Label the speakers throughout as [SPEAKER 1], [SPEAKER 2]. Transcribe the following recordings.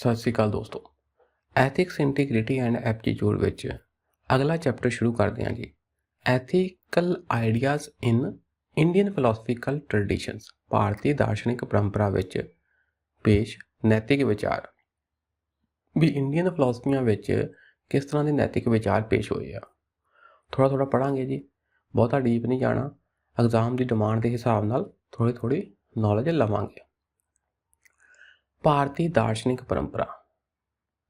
[SPEAKER 1] ਸਤਿ ਸ਼੍ਰੀ ਅਕਾਲ ਦੋਸਤੋ। Ethics integrity and aptitude ਵਿੱਚ ਅਗਲਾ ਚੈਪਟਰ ਸ਼ੁਰੂ ਕਰਦੇ ਹਾਂ ਜੀ। Ethical ideas in Indian philosophical traditions ਭਾਰਤੀ ਦਾਰਸ਼ਨਿਕ ਪਰੰਪਰਾ ਵਿੱਚ ਪੇਸ਼ ਨੈਤਿਕ ਵਿਚਾਰ। ਵੀ ਇੰਡੀਅਨ ਫਿਲਾਸਫੀਆਂ ਵਿੱਚ ਕਿਸ ਤਰ੍ਹਾਂ ਦੇ ਨੈਤਿਕ ਵਿਚਾਰ ਪੇਸ਼ ਹੋਏ ਆ? ਥੋੜਾ ਥੋੜਾ ਪੜਾਂਗੇ ਜੀ। ਬਹੁਤਾ ਡੀਪ ਨਹੀਂ ਜਾਣਾ। ਐਗਜ਼ਾਮ ਦੀ ਡਿਮਾਂਡ ਦੇ ਹਿਸਾਬ ਨਾਲ ਥੋੜੀ ਥੋੜੀ ਨੌਲੇਜ ਲਵਾਂਗੇ। ਭਾਰਤੀ ਦਾਰਸ਼ਨਿਕ ਪਰੰਪਰਾ।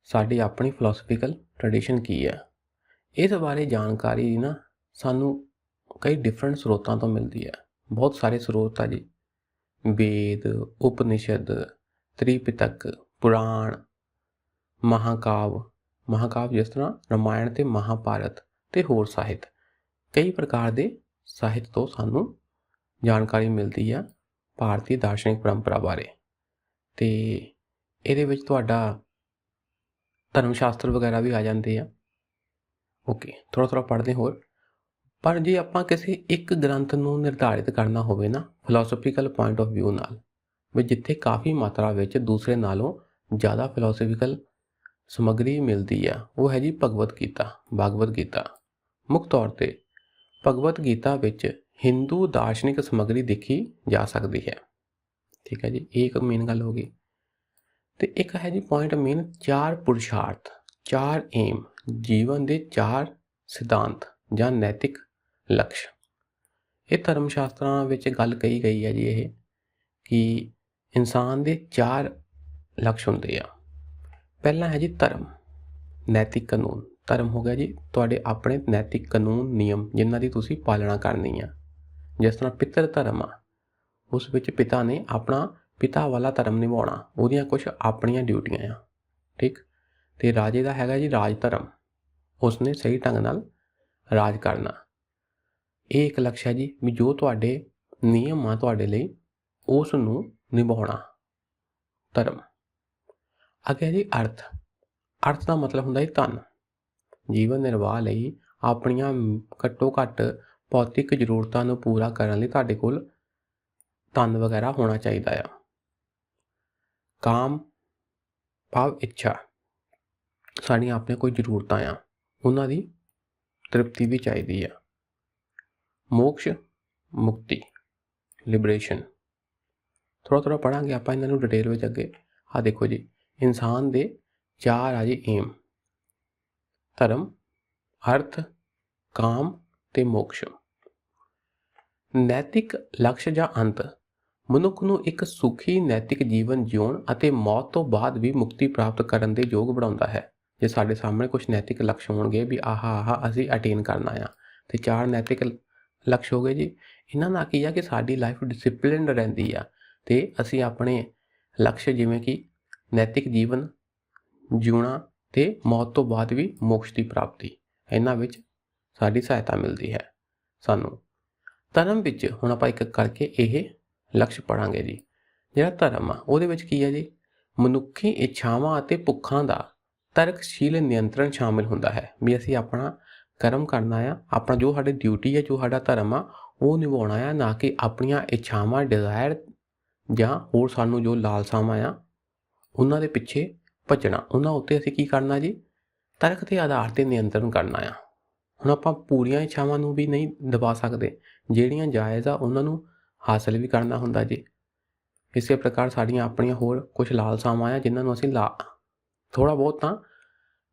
[SPEAKER 1] ਸਾਡੀ ਆਪਣੀ ਫਿਲਾਸਫੀਕਲ ਟ੍ਰੈਡੀਸ਼ਨ ਕੀ ਹੈ? ਇਸ ਬਾਰੇ ਜਾਣਕਾਰੀ ਨਾ ਸਾਨੂੰ ਕਈ ਡਿਫਰੈਂਟ ਸਰੋਤਾਂ ਤੋਂ ਮਿਲਦੀ ਹੈ। ਬਹੁਤ ਸਾਰੇ ਸਰੋਤ ਆ ਜੀ। ਵੇਦ, ਉਪਨਿਸ਼ਦ ਤ੍ਰਿਪਿਟਕ ਪੁਰਾਣ, ਮਹਾਕਾਵ। ਮਹਾਕਾਵ ਜਿਸ ਤਰ੍ਹਾਂ ਰਮਾਇਣ ਤੇ ਮਹਾਭਾਰਤ ਤੇ ਹੋਰ ਸਾਹਿਤ। ਕਈ ਪ੍ਰਕਾਰ ਦੇ ਸਾਹਿਤ ਤੋਂ ਸਾਨੂੰ ਜਾਣਕਾਰੀ ਮਿਲਦੀ ਹੈ ਭਾਰਤੀ ਦਾਰਸ਼ਨਿਕ ਪਰੰਪਰਾ ਬਾਰੇ। ਤੇ ਇਹਦੇ ਵਿੱਚ ਤੁਹਾਡਾ ਧਰਮ ਸ਼ਾਸਤਰ ਵਗੈਰਾ ਵੀ ਆ ਜਾਂਦੇ ਆ। ਓਕੇ ਥੋੜ੍ਹਾ ਥੋੜ੍ਹਾ ਪੜ੍ਹਦੇ ਹੋਰ। ਪਰ ਜੇ ਆਪਾਂ ਕਿਸੇ ਇੱਕ ਗ੍ਰੰਥ ਨੂੰ ਨਿਰਧਾਰਿਤ ਕਰਨਾ ਹੋਵੇ ਨਾ ਫਿਲਾਸਫੀਕਲ ਪੁਆਇੰਟ ਆਫ View ਨਾਲ, ਵੀ ਜਿੱਥੇ ਕਾਫੀ ਮਾਤਰਾ ਵਿੱਚ ਦੂਸਰੇ ਨਾਲੋਂ ਜ਼ਿਆਦਾ ਫਿਲਾਸਫੀਕਲ ਸਮੱਗਰੀ ਮਿਲਦੀ ਆ, ਉਹ ਹੈ ਜੀ ਭਗਵਤ ਗੀਤਾ, ਭਾਗਵਤ ਗੀਤਾ। ਮੁੱਖ ਤੌਰ ਤੇ ਭਗਵਤ ਗੀਤਾ ਵਿੱਚ ਹਿੰਦੂ ਦਾਰਸ਼ਨਿਕ ਸਮੱਗਰੀ ਦੇਖੀ ਜਾ ਸਕਦੀ ਹੈ। ਠੀਕ ਹੈ ਜੀ, ਇਹ ਇੱਕ ਮੇਨ ਗੱਲ ਹੋ ਗਈ। ਤੇ ਇੱਕ ਹੈ ਜੀ ਪੁਆਇੰਟ ਮੇਨ ਚਾਰ ਪੁਰਸ਼ਾਰਥ, ਚਾਰ ਏਮ ਜੀਵਨ ਦੇ ਚਾਰ ਸਿਧਾਂਤ ਜਾਂ ਨੈਤਿਕ ਲਕਸ਼। ਇਹ ਧਰਮ ਸ਼ਾਸਤਰਾਂ ਵਿੱਚ ਗੱਲ ਕਹੀ ਗਈ ਹੈ ਜੀ ਇਹ, ਕਿ ਇਨਸਾਨ ਦੇ ਚਾਰ ਲਕਸ਼ ਹੁੰਦੇ ਆ। ਪਹਿਲਾ ਹੈ ਜੀ ਧਰਮ, ਨੈਤਿਕ ਕਾਨੂੰਨ। ਧਰਮ ਹੋ ਗਿਆ ਜੀ, ਤੁਹਾਡੇ ਆਪਣੇ ਨੈਤਿਕ ਕਾਨੂੰਨ, ਨਿਯਮ ਜਿਨ੍ਹਾਂ ਦੀ ਤੁਸੀਂ ਪਾਲਣਾ ਕਰਨੀ ਆ। ਜਿਸ ਤਰ੍ਹਾਂ ਪਿੱਤਰ ਧਰਮ ਆ ਉਸ ਵਿੱਚ ਪਿਤਾ ਨੇ ਆਪਣਾ ਪਿਤਾ ਵਾਲਾ ਧਰਮ ਨਿਭਾਉਣਾ, ਉਹਦੀਆਂ ਕੁਝ ਆਪਣੀਆਂ ਡਿਊਟੀਆਂ ਆ, ਠੀਕ? ਤੇ ਰਾਜੇ ਦਾ ਹੈਗਾ ਜੀ ਰਾਜ ਧਰਮ ਉਸਨੇ ਸਹੀ ਢੰਗ ਨਾਲ ਰਾਜ ਕਰਨਾ। ਇਹ ਇੱਕ ਲਕਸ਼ ਹੈ ਜੀ ਵੀ ਜੋ ਤੁਹਾਡੇ ਨਿਯਮ ਆ ਤੁਹਾਡੇ ਲਈ ਉਸ ਨੂੰ ਨਿਭਾਉਣਾ, ਧਰਮ। ਅੱਗੇ ਜੀ ਅਰਥ। ਅਰਥ ਦਾ ਮਤਲਬ ਹੁੰਦਾ ਹੈ ਧਨ। ਜੀਵਨ ਨਿਰਵਾਹ ਲਈ ਆਪਣੀਆਂ ਘੱਟੋ ਘੱਟ ਭੌਤਿਕ ਜ਼ਰੂਰਤਾਂ ਨੂੰ ਪੂਰਾ ਕਰਨ ਲਈ ਤੁਹਾਡੇ ਕੋਲ ਧਨ ਵਗੈਰਾ ਹੋਣਾ ਚਾਹੀਦਾ ਆ। ਕਾਮ, ਭਾਵ ਇੱਛਾ, ਸਾਡੀਆਂ ਆਪਣੇ ਕੋਈ ਜ਼ਰੂਰਤਾਂ ਆ, ਉਹਨਾਂ ਦੀ ਤ੍ਰਿਪਤੀ ਵੀ ਚਾਹੀਦੀ ਆ। ਮੋਕਸ਼, ਮੁਕਤੀ, ਲਿਬਰੇਸ਼ਨ। ਥੋੜਾ ਥੋੜਾ ਪੜਾਂਗੇ ਆਪਾਂ ਇਹਨਾਂ ਨੂੰ ਡਿਟੇਲ ਵਿੱਚ ਅੱਗੇ। ਆ ਦੇਖੋ ਜੀ, ਇਨਸਾਨ ਦੇ ਚਾਰ ਆ ਜੀ ਏਮ ਧਰਮ, ਅਰਥ, ਕਾਮ ਤੇ ਮੋਕਸ਼। ਨੈਤਿਕ ਲਕਸ਼ ਜਾਂ ਅੰਤ। ਮਨੁੱਖ ਨੂੰ ਇੱਕ ਸੁਖੀ, ਨੈਤਿਕ ਜੀਵਨ ਜਿਉਣ ਅਤੇ ਮੌਤ ਤੋਂ ਬਾਅਦ ਵੀ ਮੁਕਤੀ ਪ੍ਰਾਪਤ ਕਰਨ ਦੇ ਯੋਗ ਬਣਾਉਂਦਾ ਹੈ। ਜੇ ਸਾਡੇ ਸਾਹਮਣੇ ਕੁਝ ਨੈਤਿਕ ਲਕਸ਼ ਹੋਣਗੇ ਵੀ ਆਹਾ ਆਹਾ, ਅਸੀਂ ਅਟੇਨ ਕਰਨਾ ਆ ਤੇ ਚਾਰ ਨੈਤਿਕ ਲਕਸ਼ ਹੋ ਗਏ ਜੀ, ਇਹਨਾਂ ਨਾਲ ਕੀ ਆ ਕਿ ਸਾਡੀ ਲਾਈਫ ਡਿਸਪਲਿਨਡ ਰਹਿੰਦੀ ਆ, ਤੇ ਅਸੀਂ ਆਪਣੇ ਲਕਸ਼ ਜਿਵੇਂ ਕਿ ਨੈਤਿਕ ਜੀਵਨ ਜਿਉਣਾ ਤੇ ਮੌਤ ਤੋਂ ਬਾਅਦ ਵੀ ਮੋਕਸ਼ ਦੀ ਪ੍ਰਾਪਤੀ, ਇਹਨਾਂ ਵਿੱਚ ਸਾਡੀ ਸਹਾਇਤਾ ਮਿਲਦੀ ਹੈ ਸਾਨੂੰ। ਧਰਮ ਵਿੱਚ ਹੁਣ ਆਪਾਂ ਇੱਕ ਕਰਕੇ ਇਹ ਲਕਸ਼ ਪੜਾਂਗੇ ਜੀ। ਜਿਹੜਾ ਧਰਮ ਆ, ਉਹਦੇ ਵਿੱਚ ਕੀ ਹੈ ਜੀ? ਮਨੁੱਖੀ ਇੱਛਾਵਾਂ ਅਤੇ ਭੁੱਖਾਂ ਦਾ ਤਰਕਸ਼ੀਲ ਨਿਯੰਤਰਣ ਸ਼ਾਮਿਲ ਹੁੰਦਾ ਹੈ। ਵੀ ਅਸੀਂ ਆਪਣਾ ਕਰਮ ਕਰਨਾ ਆ, ਆਪਣਾ ਜੋ ਸਾਡੀ ਡਿਊਟੀ ਹੈ ਜੋ ਸਾਡਾ ਧਰਮ ਆ, ਉਹ ਨਿਭਾਉਣਾ ਆ, ਨਾ ਕਿ ਆਪਣੀਆਂ ਇੱਛਾਵਾਂ ਡਿਜ਼ਾਇਰ ਜਾਂ ਹੋਰ ਸਾਨੂੰ ਜੋ ਲਾਲਸਾਵਾਂ ਆ, ਉਹਨਾਂ ਦੇ ਪਿੱਛੇ ਭੱਜਣਾ। ਉਹਨਾਂ ਉੱਤੇ ਅਸੀਂ ਕੀ ਕਰਨਾ ਜੀ? ਤਰਕ ਦੇ ਆਧਾਰ ਤੇ ਨਿਯੰਤਰਣ ਕਰਨਾ ਆ। ਹੁਣ ਆਪਾਂ ਪੂਰੀਆਂ ਇੱਛਾਵਾਂ ਨੂੰ ਵੀ ਨਹੀਂ ਦਬਾ ਸਕਦੇ। ਜਿਹੜੀਆਂ ਜਾਇਜ਼ ਆ, ਉਹਨਾਂ ਨੂੰ ਹਾਸਲ ਵੀ ਕਰਨਾ ਹੁੰਦਾ ਜੀ। ਇਸੇ ਪ੍ਰਕਾਰ ਸਾਡੀਆਂ ਆਪਣੀਆਂ ਹੋਰ ਕੁਝ ਲਾਲਸਾਵਾਂ ਆ, ਜਿਨ੍ਹਾਂ ਨੂੰ ਅਸੀਂ ਲਾ ਥੋੜਾ ਬਹੁਤ ਤਾਂ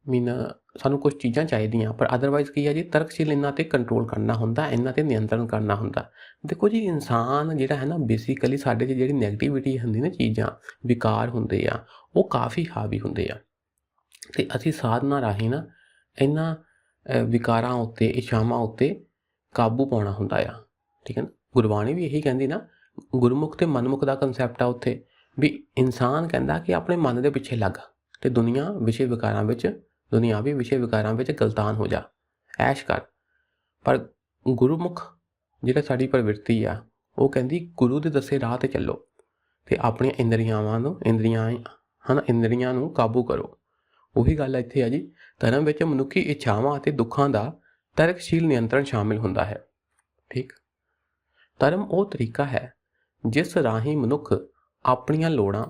[SPEAKER 1] ਮੀਨ ਸਾਨੂੰ ਕੁਝ ਚੀਜ਼ਾਂ ਚਾਹੀਦੀਆਂ, ਪਰ ਅਦਰਵਾਈਜ਼ ਕੀ ਹੈ ਜੀ, ਤਰਕਸ਼ੀਲ ਇਹਨਾਂ ਤੇ ਕੰਟਰੋਲ ਕਰਨਾ ਹੁੰਦਾ, ਇਹਨਾਂ ਤੇ ਨਿਯੰਤਰਣ ਕਰਨਾ ਹੁੰਦਾ। ਦੇਖੋ ਜੀ, ਇਨਸਾਨ ਜਿਹੜਾ ਹੈ ਨਾ ਬੇਸਿਕਲੀ ਸਾਡੇ 'ਚ ਜਿਹੜੀ 네ਗੇਟਿਵਿਟੀ ਹੁੰਦੀ ਨਾ ਚੀਜ਼ਾਂ, ਵਿਕਾਰ ਹੁੰਦੇ ਆ, ਉਹ ਕਾਫੀ ਹਾਵੀ ਹੁੰਦੇ ਆ। ਤੇ ਅਸੀਂ ਸਾਧਨਾ ਰਾਹੀਂ ਨਾ ਇਹਨਾਂ ਵਿਕਾਰਾਂ ਉੱਤੇ, ਇਛਾਵਾਂ ਉੱਤੇ ਕਾਬੂ ਪਾਉਣਾ ਹੁੰਦਾ ਆ, ਠੀਕ ਹੈ ਨਾ? ਗੁਰਬਾਣੀ ਵੀ ਇਹੀ ਕਹਿੰਦੀ ਨਾ, ਗੁਰਮੁਖ ਤੇ ਮਨਮੁਖ ਦਾ ਕਨਸੈਪਟ ਆ ਉੱਥੇ, ਵੀ ਇਨਸਾਨ ਕਹਿੰਦਾ ਕਿ ਆਪਣੇ ਮਨ ਦੇ ਪਿੱਛੇ ਲੱਗ ਤੇ ਦੁਨੀਆ ਵਿਸ਼ੇ ਵਿਕਾਰਾਂ ਵਿੱਚ, ਦੁਨਿਆਵੀ ਵਿਸ਼ੇ ਵਿਕਾਰਾਂ ਵਿੱਚ ਗਲਤਾਨ ਹੋ ਜਾ। ਐਸ਼ ਕਰ। ਪਰ ਗੁਰਮੁਖ ਜਿਹੜਾ ਸਾਡੀ ਪ੍ਰਵਿਰਤੀ ਆ, ਉਹ ਕਹਿੰਦੀ ਗੁਰੂ ਦੇ ਦੱਸੇ ਰਾਹ ਤੇ ਚੱਲੋ ਤੇ ਆਪਣੀਆਂ ਇੰਦਰੀਆਵਾਂ ਨੂੰ, ਇੰਦਰੀਆਂ ਹਨ, ਇੰਦਰੀਆਂ ਨੂੰ ਕਾਬੂ ਕਰੋ। ਉਹੀ ਗੱਲ ਇੱਥੇ ਆ ਜੀ, ਧਰਮ ਵਿੱਚ ਮਨੁੱਖੀ ਇੱਛਾਵਾਂ ਅਤੇ ਦੁੱਖਾਂ ਦਾ ਤਰਕਸ਼ੀਲ ਨਿਯੰਤਰਣ ਸ਼ਾਮਿਲ ਹੁੰਦਾ ਹੈ। ਠੀਕ? ਧਰਮ ਉਹ ਤਰੀਕਾ ਹੈ ਜਿਸ ਰਾਹੀਂ ਮਨੁੱਖ ਆਪਣੀਆਂ ਲੋੜਾਂ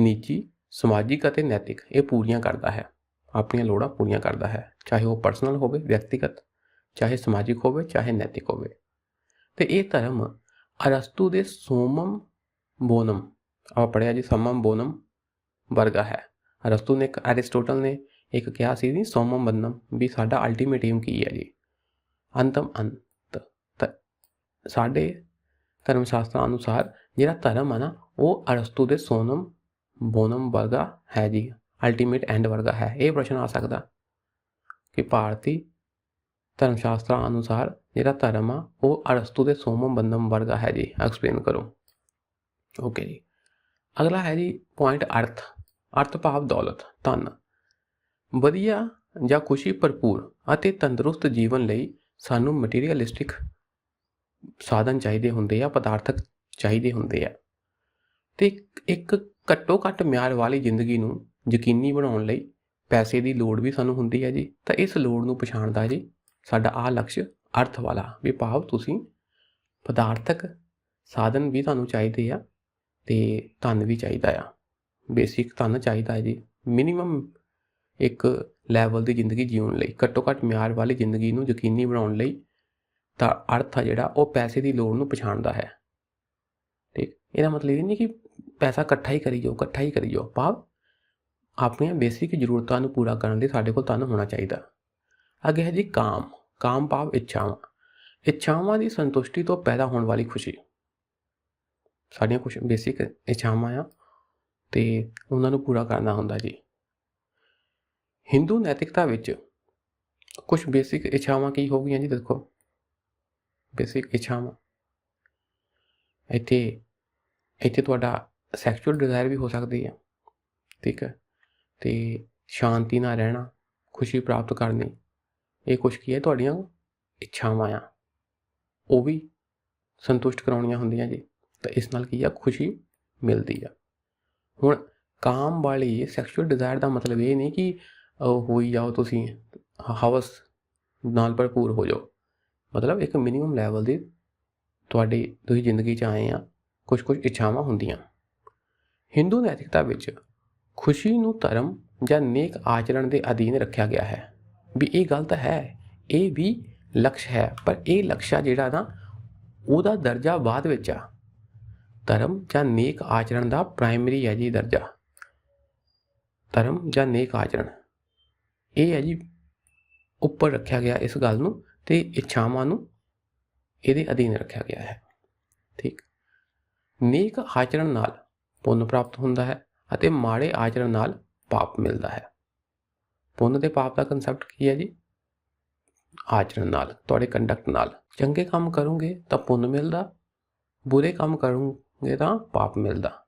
[SPEAKER 1] ਨਿੱਜੀ ਸਮਾਜਿਕ ਅਤੇ ਨੈਤਿਕ ਇਹ ਪੂਰੀਆਂ ਕਰਦਾ ਹੈ। ਆਪਣੀਆਂ ਲੋੜਾਂ ਪੂਰੀਆਂ ਕਰਦਾ ਹੈ, ਚਾਹੇ ਉਹ ਪਰਸਨਲ ਹੋਵੇ, ਵਿਅਕਤੀਗਤ, ਚਾਹੇ ਸਮਾਜਿਕ ਹੋਵੇ, ਚਾਹੇ ਨੈਤਿਕ ਹੋਵੇ। ਤੇ ਇਹ ਧਰਮ ਅਰਸਤੂ ਦੇ ਸੋਮਮ ਬੋਨਮ ਆਪਾਂ ਪੜਿਆ ਜੀ, ਸਮਮ ਬੋਨਮ ਵਰਗਾ ਹੈ। ਅਰਸਤੂ ਨੇ ਇੱਕ ਐਰਿਸਟੋਟਲ ਨੇ ਇੱਕ ਕਿਹਾ ਸੀ ਨਹੀਂ ਸੋਮਮ ਬੰਨਮ ਵੀ ਸਾਡਾ ਅਲਟੀਮੇਟ ਏਮ ਕੀ ਹੈ ਜੀ? ਅੰਤਮ ਅੰਤ ਸਾਡੇ ਧਰਮ ਸ਼ਾਸਤਰਾਂ ਅਨੁਸਾਰ ਜਿਹੜਾ ਧਰਮ ਆ ਨਾ, ਉਹ ਅਰਸਤੂ ਦੇ ਸੋਨਮ ਬੋਨਮ ਵਰਗਾ ਹੈ ਜੀ। ਅਲਟੀਮੇਟ ਐਂਡ ਵਰਗਾ ਹੈ। ਇਹ ਪ੍ਰਸ਼ਨ ਆ ਸਕਦਾ ਕਿ ਭਾਰਤੀ ਧਰਮ ਸ਼ਾਸਤਰਾਂ ਅਨੁਸਾਰ ਜਿਹੜਾ ਧਰਮ ਆ, ਉਹ ਅਰਸਤੂ ਦੇ ਸੋਮਮ ਬੰਨਮ ਵਰਗਾ ਹੈ ਜੀ। ਐਕਸਪਲੇਨ ਕਰੋ। ਓਕੇ ਜੀ। ਅਗਲਾ ਹੈ ਜੀ ਪੁਆਇੰਟ ਅਰਥ। ਅਰਥ ਭਾਵ ਦੌਲਤ, ਧਨ। ਵਧੀਆ ਜਾਂ ਖੁਸ਼ੀ ਭਰਪੂਰ ਅਤੇ ਤੰਦਰੁਸਤ ਜੀਵਨ ਲਈ ਸਾਨੂੰ ਮਟੀਰੀਅਲਿਸਟਿਕ ਸਾਧਨ ਚਾਹੀਦੇ ਹੁੰਦੇ ਆ ਪਦਾਰਥਕ ਚਾਹੀਦੇ ਹੁੰਦੇ ਆ। ਤੇ ਇੱਕ ਘੱਟੋ ਘੱਟ ਮਿਆਰ ਵਾਲੀ ਜ਼ਿੰਦਗੀ ਨੂੰ ਯਕੀਨੀ ਬਣਾਉਣ ਲਈ ਪੈਸੇ ਦੀ ਲੋੜ ਵੀ ਸਾਨੂੰ ਹੁੰਦੀ ਹੈ ਜੀ। ਤਾਂ ਇਸ ਲੋੜ ਨੂੰ ਪਛਾਣਦਾ ਜੀ ਸਾਡਾ ਆਹ ਲਕਸ਼ ਅਰਥ ਵਾਲਾ ਵੀ ਭਾਵ ਤੁਸੀਂ ਪਦਾਰਥਕ ਸਾਧਨ ਵੀ ਤੁਹਾਨੂੰ ਚਾਹੀਦੇ ਆ ਤੇ ਧਨ ਵੀ ਚਾਹੀਦਾ ਆ। ਬੇਸਿਕ ਧਨ ਚਾਹੀਦਾ ਹੈ ਜੀ। ਮਿਨੀਮਮ ਇੱਕ ਲੈਵਲ ਦੀ ਜ਼ਿੰਦਗੀ ਜਿਉਣ ਲਈ, ਘੱਟੋ ਘੱਟ ਮਿਆਰ ਵਾਲੀ ਜ਼ਿੰਦਗੀ ਨੂੰ ਯਕੀਨੀ ਬਣਾਉਣ ਲਈ ਦਾ ਅਰਥ ਆ ਜਿਹੜਾ, ਉਹ ਪੈਸੇ ਦੀ ਲੋੜ ਨੂੰ ਪਛਾਣਦਾ ਹੈ। ਠੀਕ ਇਹਦਾ ਮਤਲਬ ਇਹ ਨਹੀਂ ਕਿ ਪੈਸਾ ਇਕੱਠਾ ਹੀ ਕਰੀ ਜਾਓ, ਇਕੱਠਾ ਹੀ ਕਰੀ ਜਾਓ। ਭਾਵ ਆਪਣੀਆਂ ਬੇਸਿਕ ਜ਼ਰੂਰਤਾਂ ਨੂੰ ਪੂਰਾ ਕਰਨ ਲਈ ਸਾਡੇ ਕੋਲ ਧਨ ਹੋਣਾ ਚਾਹੀਦਾ। ਅੱਗੇ ਹੈ ਜੀ ਕਾਮ। ਕਾਮ ਭਾਵ ਇੱਛਾਵਾਂ। ਇੱਛਾਵਾਂ ਦੀ ਸੰਤੁਸ਼ਟੀ ਤੋਂ ਪੈਦਾ ਹੋਣ ਵਾਲੀ ਖੁਸ਼ੀ। ਸਾਡੀਆਂ ਕੁਝ ਬੇਸਿਕ ਇੱਛਾਵਾਂ ਆ ਤੇ ਉਹਨਾਂ ਨੂੰ ਪੂਰਾ ਕਰਨਾ ਹੁੰਦਾ ਜੀ। ਹਿੰਦੂ ਨੈਤਿਕਤਾ ਵਿੱਚ ਕੁਝ ਬੇਸਿਕ ਇੱਛਾਵਾਂ ਕੀ ਹੋ ਗਈਆਂ ਜੀ, ਦੇਖੋ। ਬੇਸਿਕ ਇੱਛਾਵਾਂ ਇੱਥੇ ਇੱਥੇ ਤੁਹਾਡਾ ਸੈਕਸ਼ੂਅਲ ਡਿਜ਼ਾਇਰ ਵੀ ਹੋ ਸਕਦੀ ਹੈ ਠੀਕ ਹੈ ਤੇ ਸ਼ਾਂਤੀ ਨਾਲ ਰਹਿਣਾ, ਖੁਸ਼ੀ ਪ੍ਰਾਪਤ ਕਰਨੀ, ਇਹ ਕੁਝ ਕੀ ਹੈ ਤੁਹਾਡੀਆਂ ਇੱਛਾਵਾਂ ਆ। ਉਹ ਵੀ ਸੰਤੁਸ਼ਟ ਕਰਾਉਣੀਆਂ ਹੁੰਦੀਆਂ ਜੀ। ਤਾਂ ਇਸ ਨਾਲ ਕੀ ਆ? ਖੁਸ਼ੀ ਮਿਲਦੀ ਆ। ਹੁਣ ਕਾਮ ਵਾਲੀ ਸੈਕਸ਼ੂਅਲ ਡਿਜ਼ਾਇਰ ਦਾ ਮਤਲਬ ਇਹ ਨਹੀਂ ਕਿ ਹੋਈ ਜਾਓ ਤੁਸੀਂ, ਹਵਸ ਨਾਲ ਭਰਪੂਰ ਹੋ ਜਾਓ। ਮਤਲਬ ਇੱਕ ਮਿਨੀਮਮ ਲੈਵਲ ਦੀ ਤੁਹਾਡੀ ਤੁਸੀਂ ਜ਼ਿੰਦਗੀ 'ਚ ਆਏ ਆ ਕੁਝ ਕੁਝ ਇੱਛਾਵਾਂ ਹੁੰਦੀਆਂ। ਹਿੰਦੂ ਨੈਤਿਕਤਾ ਵਿੱਚ ਖੁਸ਼ੀ ਨੂੰ ਧਰਮ ਜਾਂ ਨੇਕ ਆਚਰਣ ਦੇ ਅਧੀਨ ਰੱਖਿਆ ਗਿਆ ਹੈ। ਵੀ ਇਹ ਗੱਲ ਤਾਂ ਹੈ, ਇਹ ਵੀ ਲਕਸ਼ ਹੈ, ਪਰ ਇਹ ਲਕਸ਼ਾ ਜਿਹੜਾ ਨਾ ਉਹਦਾ ਦਰਜਾ ਬਾਅਦ ਵਿੱਚ ਆ। ਧਰਮ ਜਾਂ ਨੇਕ ਆਚਰਣ ਦਾ ਪ੍ਰਾਇਮਰੀ ਹੈ ਜੀ ਦਰਜਾ। ਧਰਮ ਜਾਂ ਨੇਕ ਆਚਰਣ। ਇਹ ਹੈ ਜੀ ਉੱਪਰ ਰੱਖਿਆ ਗਿਆ ਇਸ ਗੱਲ ਨੂੰ। ਤੇ ਇੱਛਾਵਾਂ ਨੂੰ ਇਹਦੇ ਅਧੀਨ ਰੱਖਿਆ ਗਿਆ ਹੈ। ਠੀਕ। ਨੇਕ ਆਚਰਣ ਨਾਲ ਪੁੰਨ ਪ੍ਰਾਪਤ ਹੁੰਦਾ ਹੈ ਅਤੇ ਮਾੜੇ ਆਚਰਣ ਨਾਲ ਪਾਪ ਮਿਲਦਾ ਹੈ। ਪੁੰਨ ਤੇ ਪਾਪ ਦਾ ਕਨਸੈਪਟ ਕੀ ਹੈ ਜੀ? ਆਚਰਣ ਨਾਲ, ਤੁਹਾਡੇ ਕੰਡਕਟ ਨਾਲ। ਚੰਗੇ ਕੰਮ ਕਰੋਗੇ ਤਾਂ ਪੁੰਨ ਮਿਲਦਾ, ਬੁਰੇ ਕੰਮ ਕਰੋਗੇ ਤਾਂ ਪਾਪ ਮਿਲਦਾ।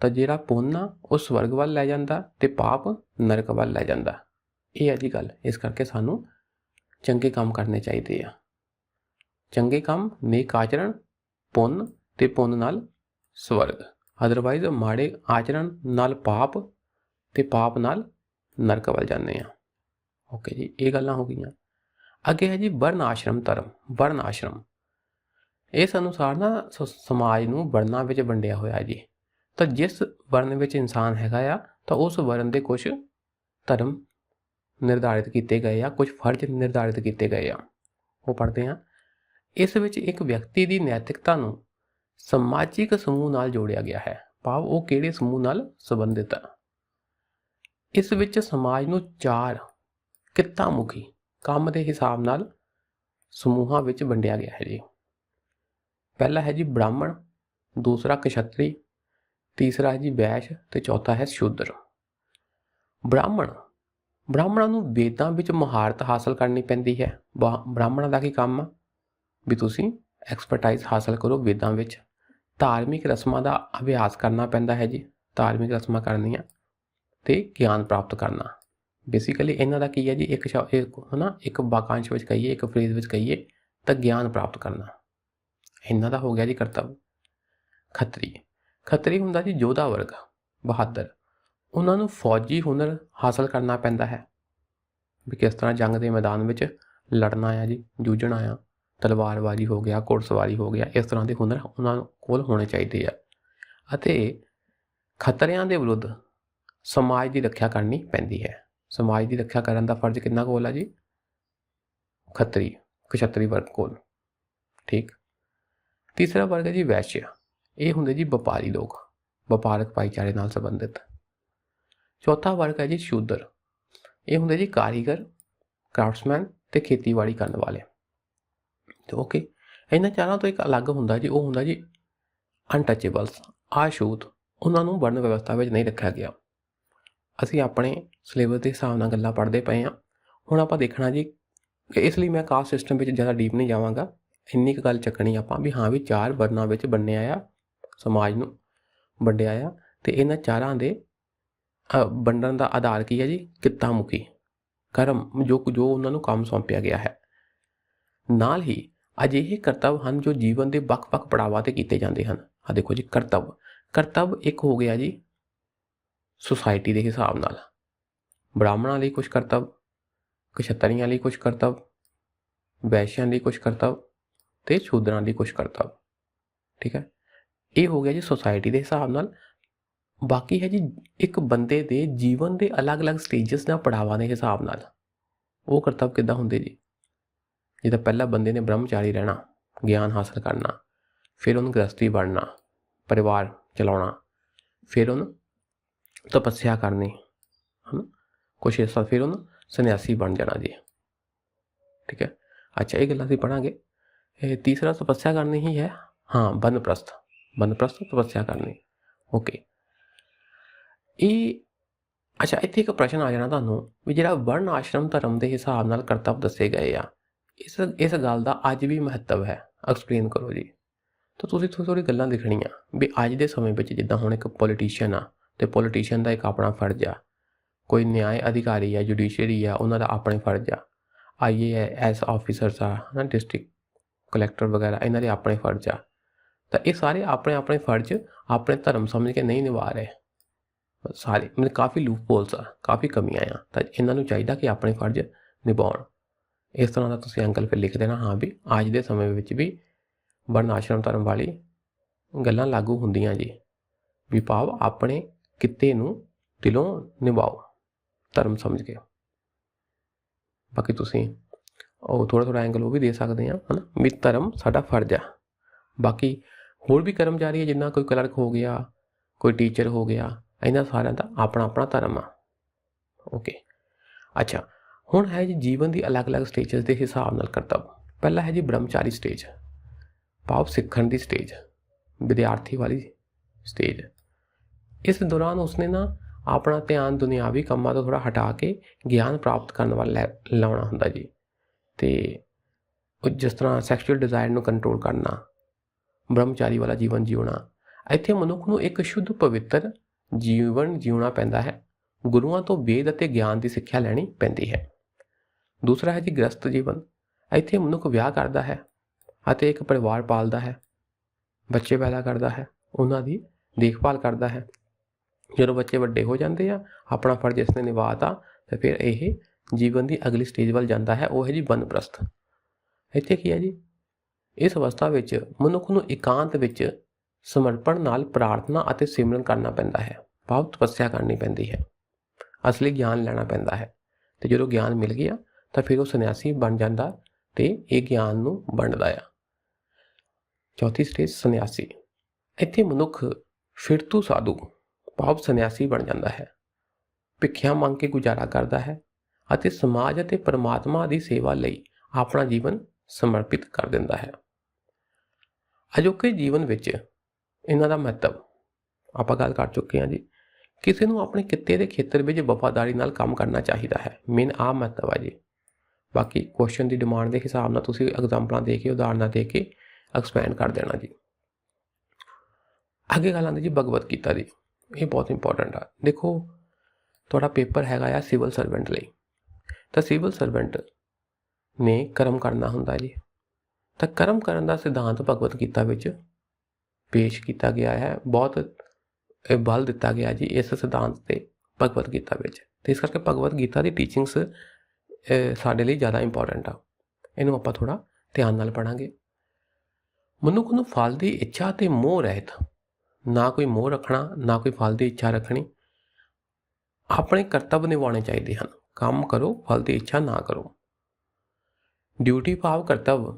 [SPEAKER 1] ਤਾਂ ਜਿਹੜਾ ਪੁੰਨ ਆ, ਉਹ ਸਵਰਗ ਵੱਲ ਲੈ ਜਾਂਦਾ ਤੇ ਪਾਪ ਨਰਕ ਵੱਲ ਲੈ ਜਾਂਦਾ। ਇਹ ਹੈ ਜੀ ਗੱਲ। ਇਸ ਕਰਕੇ ਸਾਨੂੰ ਚੰਗੇ ਕੰਮ ਕਰਨੇ ਚਾਹੀਦੇ ਆ। ਚੰਗੇ ਕੰਮ, ਨੇਕ ਆਚਰਣ, ਪੁੰਨ ਤੇ ਪੁੰਨ ਨਾਲ ਸਵਰਗ। ਅਦਰਵਾਈਜ਼ ਮਾੜੇ ਆਚਰਣ ਨਾਲ ਪਾਪ ਤੇ ਪਾਪ ਨਾਲ ਨਰਕ ਵੱਲ ਜਾਂਦੇ ਆ। ਓਕੇ ਜੀ, ਇਹ ਗੱਲਾਂ ਹੋ ਗਈਆਂ। ਅੱਗੇ ਹੈ ਜੀ ਵਰਨ ਆਸ਼ਰਮ ਧਰਮ ਵਰਨ ਆਸ਼ਰਮ। ਇਸ ਅਨੁਸਾਰ ਨਾ ਸਮਾਜ ਨੂੰ ਵਰਨਾਂ ਵਿੱਚ ਵੰਡਿਆ ਹੋਇਆ ਜੀ। ਤਾਂ ਜਿਸ ਵਰਨ ਵਿੱਚ ਇਨਸਾਨ ਹੈਗਾ ਆ, ਤਾਂ ਉਸ ਵਰਨ ਦੇ ਕੁਝ ਧਰਮ ਨਿਰਧਾਰਿਤ ਕੀਤੇ ਗਏ ਆ, ਕੁਝ ਫਰਜ਼ ਨਿਰਧਾਰਿਤ ਕੀਤੇ ਗਏ ਆ। ਉਹ ਪੜ੍ਹਦੇ ਆ ਇਸ ਵਿੱਚ ਇੱਕ ਵਿਅਕਤੀ ਦੀ ਨੈਤਿਕਤਾ ਨੂੰ ਸਮਾਜਿਕ ਸਮੂਹ ਨਾਲ ਜੋੜਿਆ ਗਿਆ ਹੈ। ਭਾਵ ਉਹ ਕਿਹੜੇ ਸਮੂਹ ਨਾਲ ਸੰਬੰਧਿਤ ਹੈ ਇਸ ਵਿੱਚ ਸਮਾਜ ਨੂੰ ਚਾਰ ਕਿੱਤਾ ਮੁਖੀ ਕੰਮ ਦੇ ਹਿਸਾਬ ਨਾਲ ਸਮੂਹਾਂ ਵਿੱਚ ਵੰਡਿਆ ਗਿਆ ਹੈ ਜੀ। ਪਹਿਲਾ ਹੈ ਜੀ ਬ੍ਰਾਹਮਣ, ਦੂਸਰਾ ਕਸ਼ਤਰੀ, ਤੀਸਰਾ ਹੈ ਜੀ ਵੈਸ਼ ਤੇ ਚੌਥਾ ਹੈ ਸ਼ੂਦਰ। ਬ੍ਰਾਹਮਣ ਬ੍ਰਾਹਮਣਾਂ ਨੂੰ ਵੇਦਾਂ ਵਿੱਚ ਮਹਾਰਤ ਹਾਸਲ ਕਰਨੀ ਪੈਂਦੀ ਹੈ। ਬ੍ਰਾਹਮਣਾਂ ਦਾ ਕੀ ਕੰਮ ਆ? ਵੀ ਤੁਸੀਂ ਐਕਸਪਰਟਾਈਜ਼ ਹਾਸਲ ਕਰੋ ਵੇਦਾਂ ਵਿੱਚ। ਧਾਰਮਿਕ ਰਸਮਾਂ ਦਾ ਅਭਿਆਸ ਕਰਨਾ ਪੈਂਦਾ ਹੈ ਜੀ। ਧਾਰਮਿਕ ਰਸਮਾਂ ਕਰਨੀਆਂ ਤੇ ਗਿਆਨ ਪ੍ਰਾਪਤ ਕਰਨਾ। ਬੇਸਿਕਲੀ ਇਹਨਾਂ ਦਾ ਕੀ ਹੈ ਜੀ? ਇੱਕ ਇੱਕ ਹਨਾ, ਇੱਕ ਵਾਕਾਂਸ਼ ਵਿੱਚ ਕਹੀਏ, ਇੱਕ ਫਰੇਜ਼ ਵਿੱਚ ਕਹੀਏ, ਤਾਂ ਗਿਆਨ ਪ੍ਰਾਪਤ ਕਰਨਾ। ਇਹਨਾਂ ਦਾ ਹੋ ਗਿਆ ਜੀ ਕਰਤੱਵ। ਖੱਤਰੀ। ਖੱਤਰੀ ਹੁੰਦਾ ਜੀ ਯੋਧਾ ਵਰਗ, ਬਹਾਦਰ। ਉਹਨਾਂ ਨੂੰ ਫੌਜੀ ਹੁਨਰ ਹਾਸਲ ਕਰਨਾ ਪੈਂਦਾ ਹੈ। ਵੀ ਕਿਸ ਤਰ੍ਹਾਂ ਜੰਗ ਦੇ ਮੈਦਾਨ ਵਿੱਚ ਲੜਨਾ ਆ ਜੀ, ਜੂਝਣਾ ਆ, ਤਲਵਾਰਬਾਜ਼ੀ ਹੋ ਗਿਆ, ਘੋੜਸਵਾਰੀ ਹੋ ਗਿਆ, ਇਸ ਤਰ੍ਹਾਂ ਦੇ ਹੁਨਰ ਉਹਨਾਂ ਕੋਲ ਹੋਣੇ ਚਾਹੀਦੇ ਆ। ਅਤੇ ਖਤਰਿਆਂ ਦੇ ਵਿਰੁੱਧ ਸਮਾਜ ਦੀ ਰੱਖਿਆ ਕਰਨੀ ਪੈਂਦੀ ਹੈ। ਸਮਾਜ ਦੀ ਰੱਖਿਆ ਕਰਨ ਦਾ ਫਰਜ਼ ਕਿੰਨਾ ਕੋਲ ਆ ਜੀ? ਖੱਤਰੀ ਕਸ਼ਤਰੀ ਵਰਗ ਕੋਲ। ਠੀਕ। ਤੀਸਰਾ ਵਰਗ ਹੈ ਜੀ ਵੈਸ਼ਿਆ। ਇਹ ਹੁੰਦੇ ਜੀ ਵਪਾਰੀ ਲੋਕ, ਵਪਾਰਕ ਭਾਈਚਾਰੇ ਨਾਲ ਸੰਬੰਧਿਤ। ਚੌਥਾ ਵਰਗ ਹੈ ਜੀ ਸ਼ੂਦਰ। ਇਹ ਹੁੰਦੇ ਜੀ ਕਾਰੀਗਰ ਕਰਾਫਟਸਮੈਨ ਤੇ ਖੇਤੀਬਾੜੀ ਕਰਨ ਵਾਲੇ। ਤੇ ਓਕੇ ਇਹਨਾਂ ਚਾਰਾਂ ਤੋਂ ਇੱਕ ਅਲੱਗ ਹੁੰਦਾ ਜੀ, ਉਹ ਹੁੰਦਾ ਜੀ ਅਨਟੱਚੇਬਲਸ ਆਸ਼ੂਤ। ਉਹਨਾਂ ਨੂੰ ਵਰਣ ਵਿਵਸਥਾ ਵਿੱਚ ਨਹੀਂ ਰੱਖਿਆ ਗਿਆ। ਅਸੀਂ ਆਪਣੇ ਸਿਲੇਬਸ ਦੇ ਹਿਸਾਬ ਨਾਲ ਗੱਲਾਂ ਪੜ੍ਹਦੇ ਪਏ ਹਾਂ। ਹੁਣ ਆਪਾਂ ਦੇਖਣਾ ਜੀ ਇਸ ਲਈ ਮੈਂ ਕਾਸਟ ਸਿਸਟਮ ਵਿੱਚ ਜ਼ਿਆਦਾ ਡੀਪ ਨਹੀਂ ਜਾਵਾਂਗਾ। ਇੰਨੀ ਕੁ ਗੱਲ ਚੱਕਣੀ ਆਪਾਂ ਵੀ ਹਾਂ ਵੀ ਚਾਰ ਵਰਨਾਂ ਵਿੱਚ ਬੰਨਿਆ ਆ, ਸਮਾਜ ਨੂੰ ਵੰਡਿਆ ਆ। ਤੇ ਇਹਨਾਂ ਚਾਰਾਂ ਦੇ ਵੰਡਣ ਦਾ ਆਧਾਰ ਕੀ ਹੈ ਜੀ? ਕਿੱਤਾ ਮੁਖੀ ਕਰਮ, ਜੋ ਜੋ ਉਹਨਾਂ ਨੂੰ ਕੰਮ ਸੌਂਪਿਆ ਗਿਆ ਹੈ। ਨਾਲ ਹੀ ਅਜਿਹੇ ਕਰਤੱਵ ਹਨ ਜੋ ਜੀਵਨ ਦੇ ਵੱਖ-ਵੱਖ ਪੜਾਵਾਂ ਤੇ ਕੀਤੇ ਜਾਂਦੇ ਹਨ। ਆ ਦੇਖੋ ਜੀ, ਕਰਤੱਵ। ਕਰਤੱਵ ਇੱਕ ਹੋ ਗਿਆ ਜੀ ਸੁਸਾਇਟੀ ਦੇ ਹਿਸਾਬ ਨਾਲ। ਬ੍ਰਾਹਮਣਾਂ ਲਈ ਕੁਝ ਕਰਤੱਵ ਕਸ਼ਤਰੀਆਂ ਲਈ ਕੁਝ ਕਰਤੱਵ, ਵੈਸ਼ਿਆਂ ਲਈ ਕੁਝ ਕਰਤੱਵ ਤੇ ਸ਼ੂਦਰਾਂ ਲਈ ਕੁਝ ਕਰਤੱਵ। ਠੀਕ ਹੈ? ਇਹ ਹੋ ਗਿਆ ਜੀ ਸੁਸਾਇਟੀ ਦੇ ਹਿਸਾਬ ਨਾਲ ਬਾਕੀ ਹੈ ਜੀ, ਇੱਕ ਬੰਦੇ ਦੇ ਜੀਵਨ ਦੇ ਅਲੱਗ-ਅਲੱਗ ਸਟੇਜਸ ਜਾਂ ਪੜਾਵਾਂ ਦੇ ਹਿਸਾਬ ਨਾਲ। ਉਹ ਕਰਤੱਵ ਕਿੱਦਾਂ ਹੁੰਦੇ ਜੀ? ਜਿੱਦਾਂ ਪਹਿਲਾਂ ਬੰਦੇ ਨੇ ਬ੍ਰਹਮਚਾਰੀ ਰਹਿਣਾ, ਗਿਆਨ ਹਾਸਲ ਕਰਨਾ, ਫਿਰ ਉਹਨੂੰ ਗ੍ਰਸਤੀ ਬਣਨਾ, ਪਰਿਵਾਰ ਚਲਾਉਣਾ, ਫਿਰ ਉਹਨੂੰ ਤਪੱਸਿਆ ਕਰਨੀ, ਹਨ? ਕੁਛ ਇਸ ਤਰ੍ਹਾਂ ਫਿਰ ਉਹਨੂੰ ਸੰਨਿਆਸੀ ਬਣ ਜਾਣਾ ਜੀ। ਠੀਕ ਹੈ? ਅੱਛਾ, ਇਹ ਗੱਲਾਂ ਅਸੀਂ ਪੜਾਂਗੇ ਇਹ ਤੀਸਰਾ ਤਪੱਸਿਆ ਕਰਨੀ ਹੀ ਹੈ, ਹਾਂ, ਬਨਪ੍ਰਸਥ। ਬਨਪ੍ਰਸਥ ਤਪੱਸਿਆ ਕਰਨੀ। ਓਕੇ। ਇਹ, ਅੱਛਾ, ਇੱਥੇ ਇੱਕ ਪ੍ਰਸ਼ਨ ਆ ਜਾਣਾ ਤੁਹਾਨੂੰ ਵੀ ਜਿਹੜਾ ਵਰਣ ਆਸ਼ਰਮ ਧਰਮ ਦੇ ਹਿਸਾਬ ਨਾਲ ਕਰਤੱਵ ਦੱਸੇ ਗਏ ਆ, ਇਸ ਇਸ ਗੱਲ ਦਾ ਅੱਜ ਵੀ ਮਹੱਤਵ ਹੈ। ਐਕਸਪਲੇਨ ਕਰੋ ਜੀ। ਤਾਂ ਤੁਸੀਂ ਥੋੜੀ ਥੋੜੀ ਗੱਲਾਂ ਲਿਖਣੀਆਂ ਵੀ ਅੱਜ ਦੇ ਸਮੇਂ ਵਿੱਚ ਜਿੱਦਾਂ ਹੁਣ ਇੱਕ ਪੋਲੀਟੀਸ਼ੀਅਨ ਆ ਤੇ ਪੋਲੀਟੀਸ਼ੀਅਨ ਦਾ ਇੱਕ ਆਪਣਾ ਫਰਜ਼ ਆ। ਕੋਈ ਨਿਆਂ ਅਧਿਕਾਰੀ ਆ ਜੁਡੀਸ਼ੀਅਰੀ ਆ, ਉਹਨਾਂ ਦਾ ਆਪਣੇ ਫਰਜ਼ ਆ। ਆਈਏਐਸ ਆਫੀਸਰਸ ਆ ਨਾ ਡਿਸਟ੍ਰਿਕਟ ਕਲੈਕਟਰ ਵਗੈਰਾ, ਇਹਨਾਂ ਦੇ ਆਪਣੇ ਫਰਜ਼ ਆ। ਤਾਂ ਇਹ ਸਾਰੇ ਆਪਣੇ ਆਪਣੇ ਫਰਜ਼ ਆਪਣੇ ਧਰਮ ਸਮਝ ਕੇ ਨਹੀਂ ਨਿਭਾ ਰਹੇ। ਸਾਰੇ ਮਤਲਬ ਕਾਫੀ ਲੂਪ ਹੋਲਸ ਆ, ਕਾਫੀ ਕਮੀਆਂ ਆ। ਤਾਂ ਇਹਨਾਂ ਨੂੰ ਚਾਹੀਦਾ ਕਿ ਆਪਣੇ ਫਰਜ਼ ਨਿਭਾਉਣ। ਇਸ ਤਰ੍ਹਾਂ ਦਾ ਤੁਸੀਂ ਅੰਕਲ ਫਿਰ ਲਿਖ ਦੇਣਾ, ਹਾਂ ਵੀ ਅੱਜ ਦੇ ਸਮੇਂ ਵਿੱਚ ਵੀ ਵਰਨ ਆਸ਼ਰਮ ਧਰਮ ਵਾਲੀ ਗੱਲਾਂ ਲਾਗੂ ਹੁੰਦੀਆਂ ਜੀ। ਵੀ ਭਾਵ ਆਪਣੇ ਕਿੱਤੇ ਨੂੰ ਦਿਲੋਂ ਨਿਭਾਓ, ਧਰਮ ਸਮਝ ਕੇ। ਬਾਕੀ ਤੁਸੀਂ ਉਹ ਥੋੜਾ ਥੋੜਾ ਐਂਗਲ ਉਹ ਵੀ ਦੇ ਸਕਦੇ ਆ, ਹਨਾ? ਵੀ ਧਰਮ ਸਾਡਾ ਫਰਜ਼ ਆ। ਬਾਕੀ ਹੋਰ ਵੀ ਕਰਮਚਾਰੀ ਹੈ ਜਿੰਨਾ ਕੋਈ ਕਲਰਕ ਹੋ ਗਿਆ, ਕੋਈ ਟੀਚਰ ਹੋ ਗਿਆ ਇਹਨਾਂ ਸਾਰਿਆਂ ਦਾ ਆਪਣਾ ਆਪਣਾ ਧਰਮ ਆ ਓਕੇ ਅੱਛਾ ਹੁਣ ਹੈ ਜੀ ਜੀਵਨ ਦੀ ਅਲੱਗ-ਅਲੱਗ ਸਟੇਜਸ ਦੇ ਹਿਸਾਬ ਨਾਲ ਕਰਤੱਵ ਪਹਿਲਾ ਹੈ ਜੀ ਬ੍ਰਹਮਚਾਰੀ ਸਟੇਜ ਭਾਵ ਸਿੱਖਣ ਦੀ ਸਟੇਜ ਵਿਦਿਆਰਥੀ ਵਾਲੀ ਸਟੇਜ ਇਸ ਦੌਰਾਨ ਉਸਨੇ ਨਾ ਆਪਣਾ ਧਿਆਨ ਦੁਨਿਆਵੀ ਕੰਮਾਂ ਤੋਂ ਥੋੜਾ ਹਟਾ ਕੇ ਗਿਆਨ ਪ੍ਰਾਪਤ ਕਰਨ ਵੱਲ ਲੈ- ਲਾਉਣਾ ਹੁੰਦਾ ਜੀ। ਤੇ ਜਿਸ ਤਰ੍ਹਾਂ ਸੈਕਸ਼ੂਅਲ ਡਿਜ਼ਾਇਰ ਨੂੰ ਕੰਟਰੋਲ ਕਰਨਾ, ਬ੍ਰਹਮਚਾਰੀ ਵਾਲਾ ਜੀਵਨ ਜਿਉਣਾ, ਇੱਥੇ ਮਨੁੱਖ ਨੂੰ ਇੱਕ ਸ਼ੁੱਧ ਪਵਿੱਤਰ ਜੀਵਨ ਜਿਉਣਾ ਪੈਂਦਾ ਹੈ। ਗੁਰੂਆਂ ਤੋਂ ਵੇਦ ਅਤੇ ਗਿਆਨ ਦੀ ਸਿੱਖਿਆ ਲੈਣੀ ਪੈਂਦੀ ਹੈ। ਦੂਸਰਾ ਹੈ ਜੀ ਗ੍ਰਸਤ ਜੀਵਨ। ਇੱਥੇ ਮਨੁੱਖ ਵਿਆਹ ਕਰਦਾ ਹੈ ਅਤੇ ਇੱਕ ਪਰਿਵਾਰ ਪਾਲਦਾ ਹੈ। ਬੱਚੇ ਪੈਦਾ ਕਰਦਾ ਹੈ, ਉਹਨਾਂ ਦੀ ਦੇਖਭਾਲ ਕਰਦਾ ਹੈ। ਜਦੋਂ ਬੱਚੇ ਵੱਡੇ ਹੋ ਜਾਂਦੇ ਆ, ਆਪਣਾ ਫਰਜ਼ ਇਸ ਨੇ ਨਿਭਾਤਾ, ਤੇ ਫਿਰ ਇਹ ਜੀਵਨ ਦੀ ਅਗਲੀ ਸਟੇਜ ਵੱਲ ਜਾਂਦਾ ਹੈ। ਉਹ ਹੈ ਜੀ ਬਨਪ੍ਰਸਥ ਇੱਥੇ ਕੀ ਹੈ ਜੀ? ਇਸ ਅਵਸਥਾ ਵਿੱਚ ਮਨੁੱਖ ਨੂੰ ਇਕਾਂਤ ਵਿੱਚ ਸਮਰਪਣ ਨਾਲ ਪ੍ਰਾਰਥਨਾ ਅਤੇ ਸਿਮਰਨ ਕਰਨਾ ਪੈਂਦਾ ਹੈ। ਭਾਵ ਤਪੱਸਿਆ ਕਰਨੀ ਪੈਂਦੀ ਹੈ। ਅਸਲੀ ਗਿਆਨ ਲੈਣਾ ਪੈਂਦਾ ਹੈ। ਤੇ ਜਦੋਂ ਗਿਆਨ ਮਿਲ ਗਿਆ, ਤਾਂ ਫਿਰ ਉਹ ਸੰਨਿਆਸੀ ਬਣ ਜਾਂਦਾ ਤੇ ਇਹ ਗਿਆਨ ਨੂੰ ਵੰਡਦਾ ਆ। ਚੌਥੀ ਸਟੇਜ ਸੰਨਿਆਸੀ। ਇੱਥੇ ਮਨੁੱਖ ਫਿਰਤੂ ਸਾਧੂ, ਭਾਵ ਸੰਨਿਆਸੀ ਬਣ ਜਾਂਦਾ ਹੈ। ਭਿੱਖਿਆ ਮੰਗ ਕੇ ਗੁਜ਼ਾਰਾ ਕਰਦਾ ਹੈ ਅਤੇ ਸਮਾਜ ਅਤੇ ਪਰਮਾਤਮਾ ਦੀ ਸੇਵਾ ਲਈ ਆਪਣਾ ਜੀਵਨ ਸਮਰਪਿਤ ਕਰ ਦਿੰਦਾ ਹੈ। ਅਜੋਕੇ ਜੀਵਨ ਵਿੱਚ ਇਹਨਾਂ ਦਾ ਮਹੱਤਵ ਆਪਾਂ ਗੱਲ ਕਰ ਚੁੱਕੇ ਹਾਂ ਜੀ। ਕਿਸੇ ਨੂੰ ਆਪਣੇ ਕਿੱਤੇ ਦੇ ਖੇਤਰ ਵਿੱਚ ਵਫਾਦਾਰੀ ਨਾਲ ਕੰਮ ਕਰਨਾ ਚਾਹੀਦਾ ਹੈ। ਮੇਨ ਆਮ ਮਹੱਤਵ ਹੈ ਜੀ। ਬਾਕੀ ਕੁਐਸਚਨ ਦੀ ਡਿਮਾਂਡ ਦੇ ਹਿਸਾਬ ਨਾਲ ਤੁਸੀਂ ਐਗਜ਼ਾਮਪਲਾਂ ਦੇ ਕੇ, ਉਦਾਹਰਨਾਂ ਦੇ ਕੇ ਐਕਸਪੈਂਡ ਕਰ ਦੇਣਾ ਜੀ। ਅੱਗੇ ਗੱਲ ਆਉਂਦੀ ਜੀ ਭਗਵਤ ਗੀਤਾ ਦੀ। ਇਹ ਬਹੁਤ ਇੰਪੋਰਟੈਂਟ ਆ। ਦੇਖੋ, ਤੁਹਾਡਾ ਪੇਪਰ ਹੈਗਾ ਆ ਸਿਵਲ ਸਰਵੈਂਟ ਲਈ। ਤਾਂ ਸਿਵਲ ਸਰਵੈਂਟ ਨੇ ਕਰਮ ਕਰਨਾ ਹੁੰਦਾ ਜੀ। ਤਾਂ ਕਰਮ ਕਰਨ ਦਾ ਸਿਧਾਂਤ ਭਗਵਤ ਗੀਤਾ ਵਿੱਚ ਪੇਸ਼ ਕੀਤਾ ਗਿਆ ਹੈ। ਬਹੁਤ ਬਲ ਦਿੱਤਾ ਗਿਆ ਜੀ ਇਸ ਸਿਧਾਂਤ ਤੇ ਭਗਵਤ ਗੀਤਾ ਵਿੱਚ। ਤੇ ਇਸ ਕਰਕੇ ਭਗਵਤ ਗੀਤਾ ਦੀ ਟੀਚਿੰਗਸ ਸਾਡੇ ਲਈ ਜ਼ਿਆਦਾ ਇੰਪੋਰਟੈਂਟ ਆ। ਇਹਨੂੰ ਆਪਾਂ ਥੋੜਾ ਧਿਆਨ ਨਾਲ ਪੜਾਂਗੇ ਮਨੁੱਖ ਨੂੰ ਫਲ ਦੀ ਇੱਛਾ ਤੇ ਮੋਹ ਰਹਿਤ, ਨਾ ਕੋਈ ਮੋਹ ਰੱਖਣਾ, ਨਾ ਕੋਈ ਫਲ ਦੀ ਇੱਛਾ ਰੱਖਣੀ, ਆਪਣੇ ਕਰਤੱਵ ਨਿਭਾਉਣੇ ਚਾਹੀਦੇ ਹਨ। ਕੰਮ ਕਰੋ, ਫਲ ਦੀ ਇੱਛਾ ਨਾ ਕਰੋ। ਡਿਊਟੀ ਭਾਵ ਕਰਤੱਵ,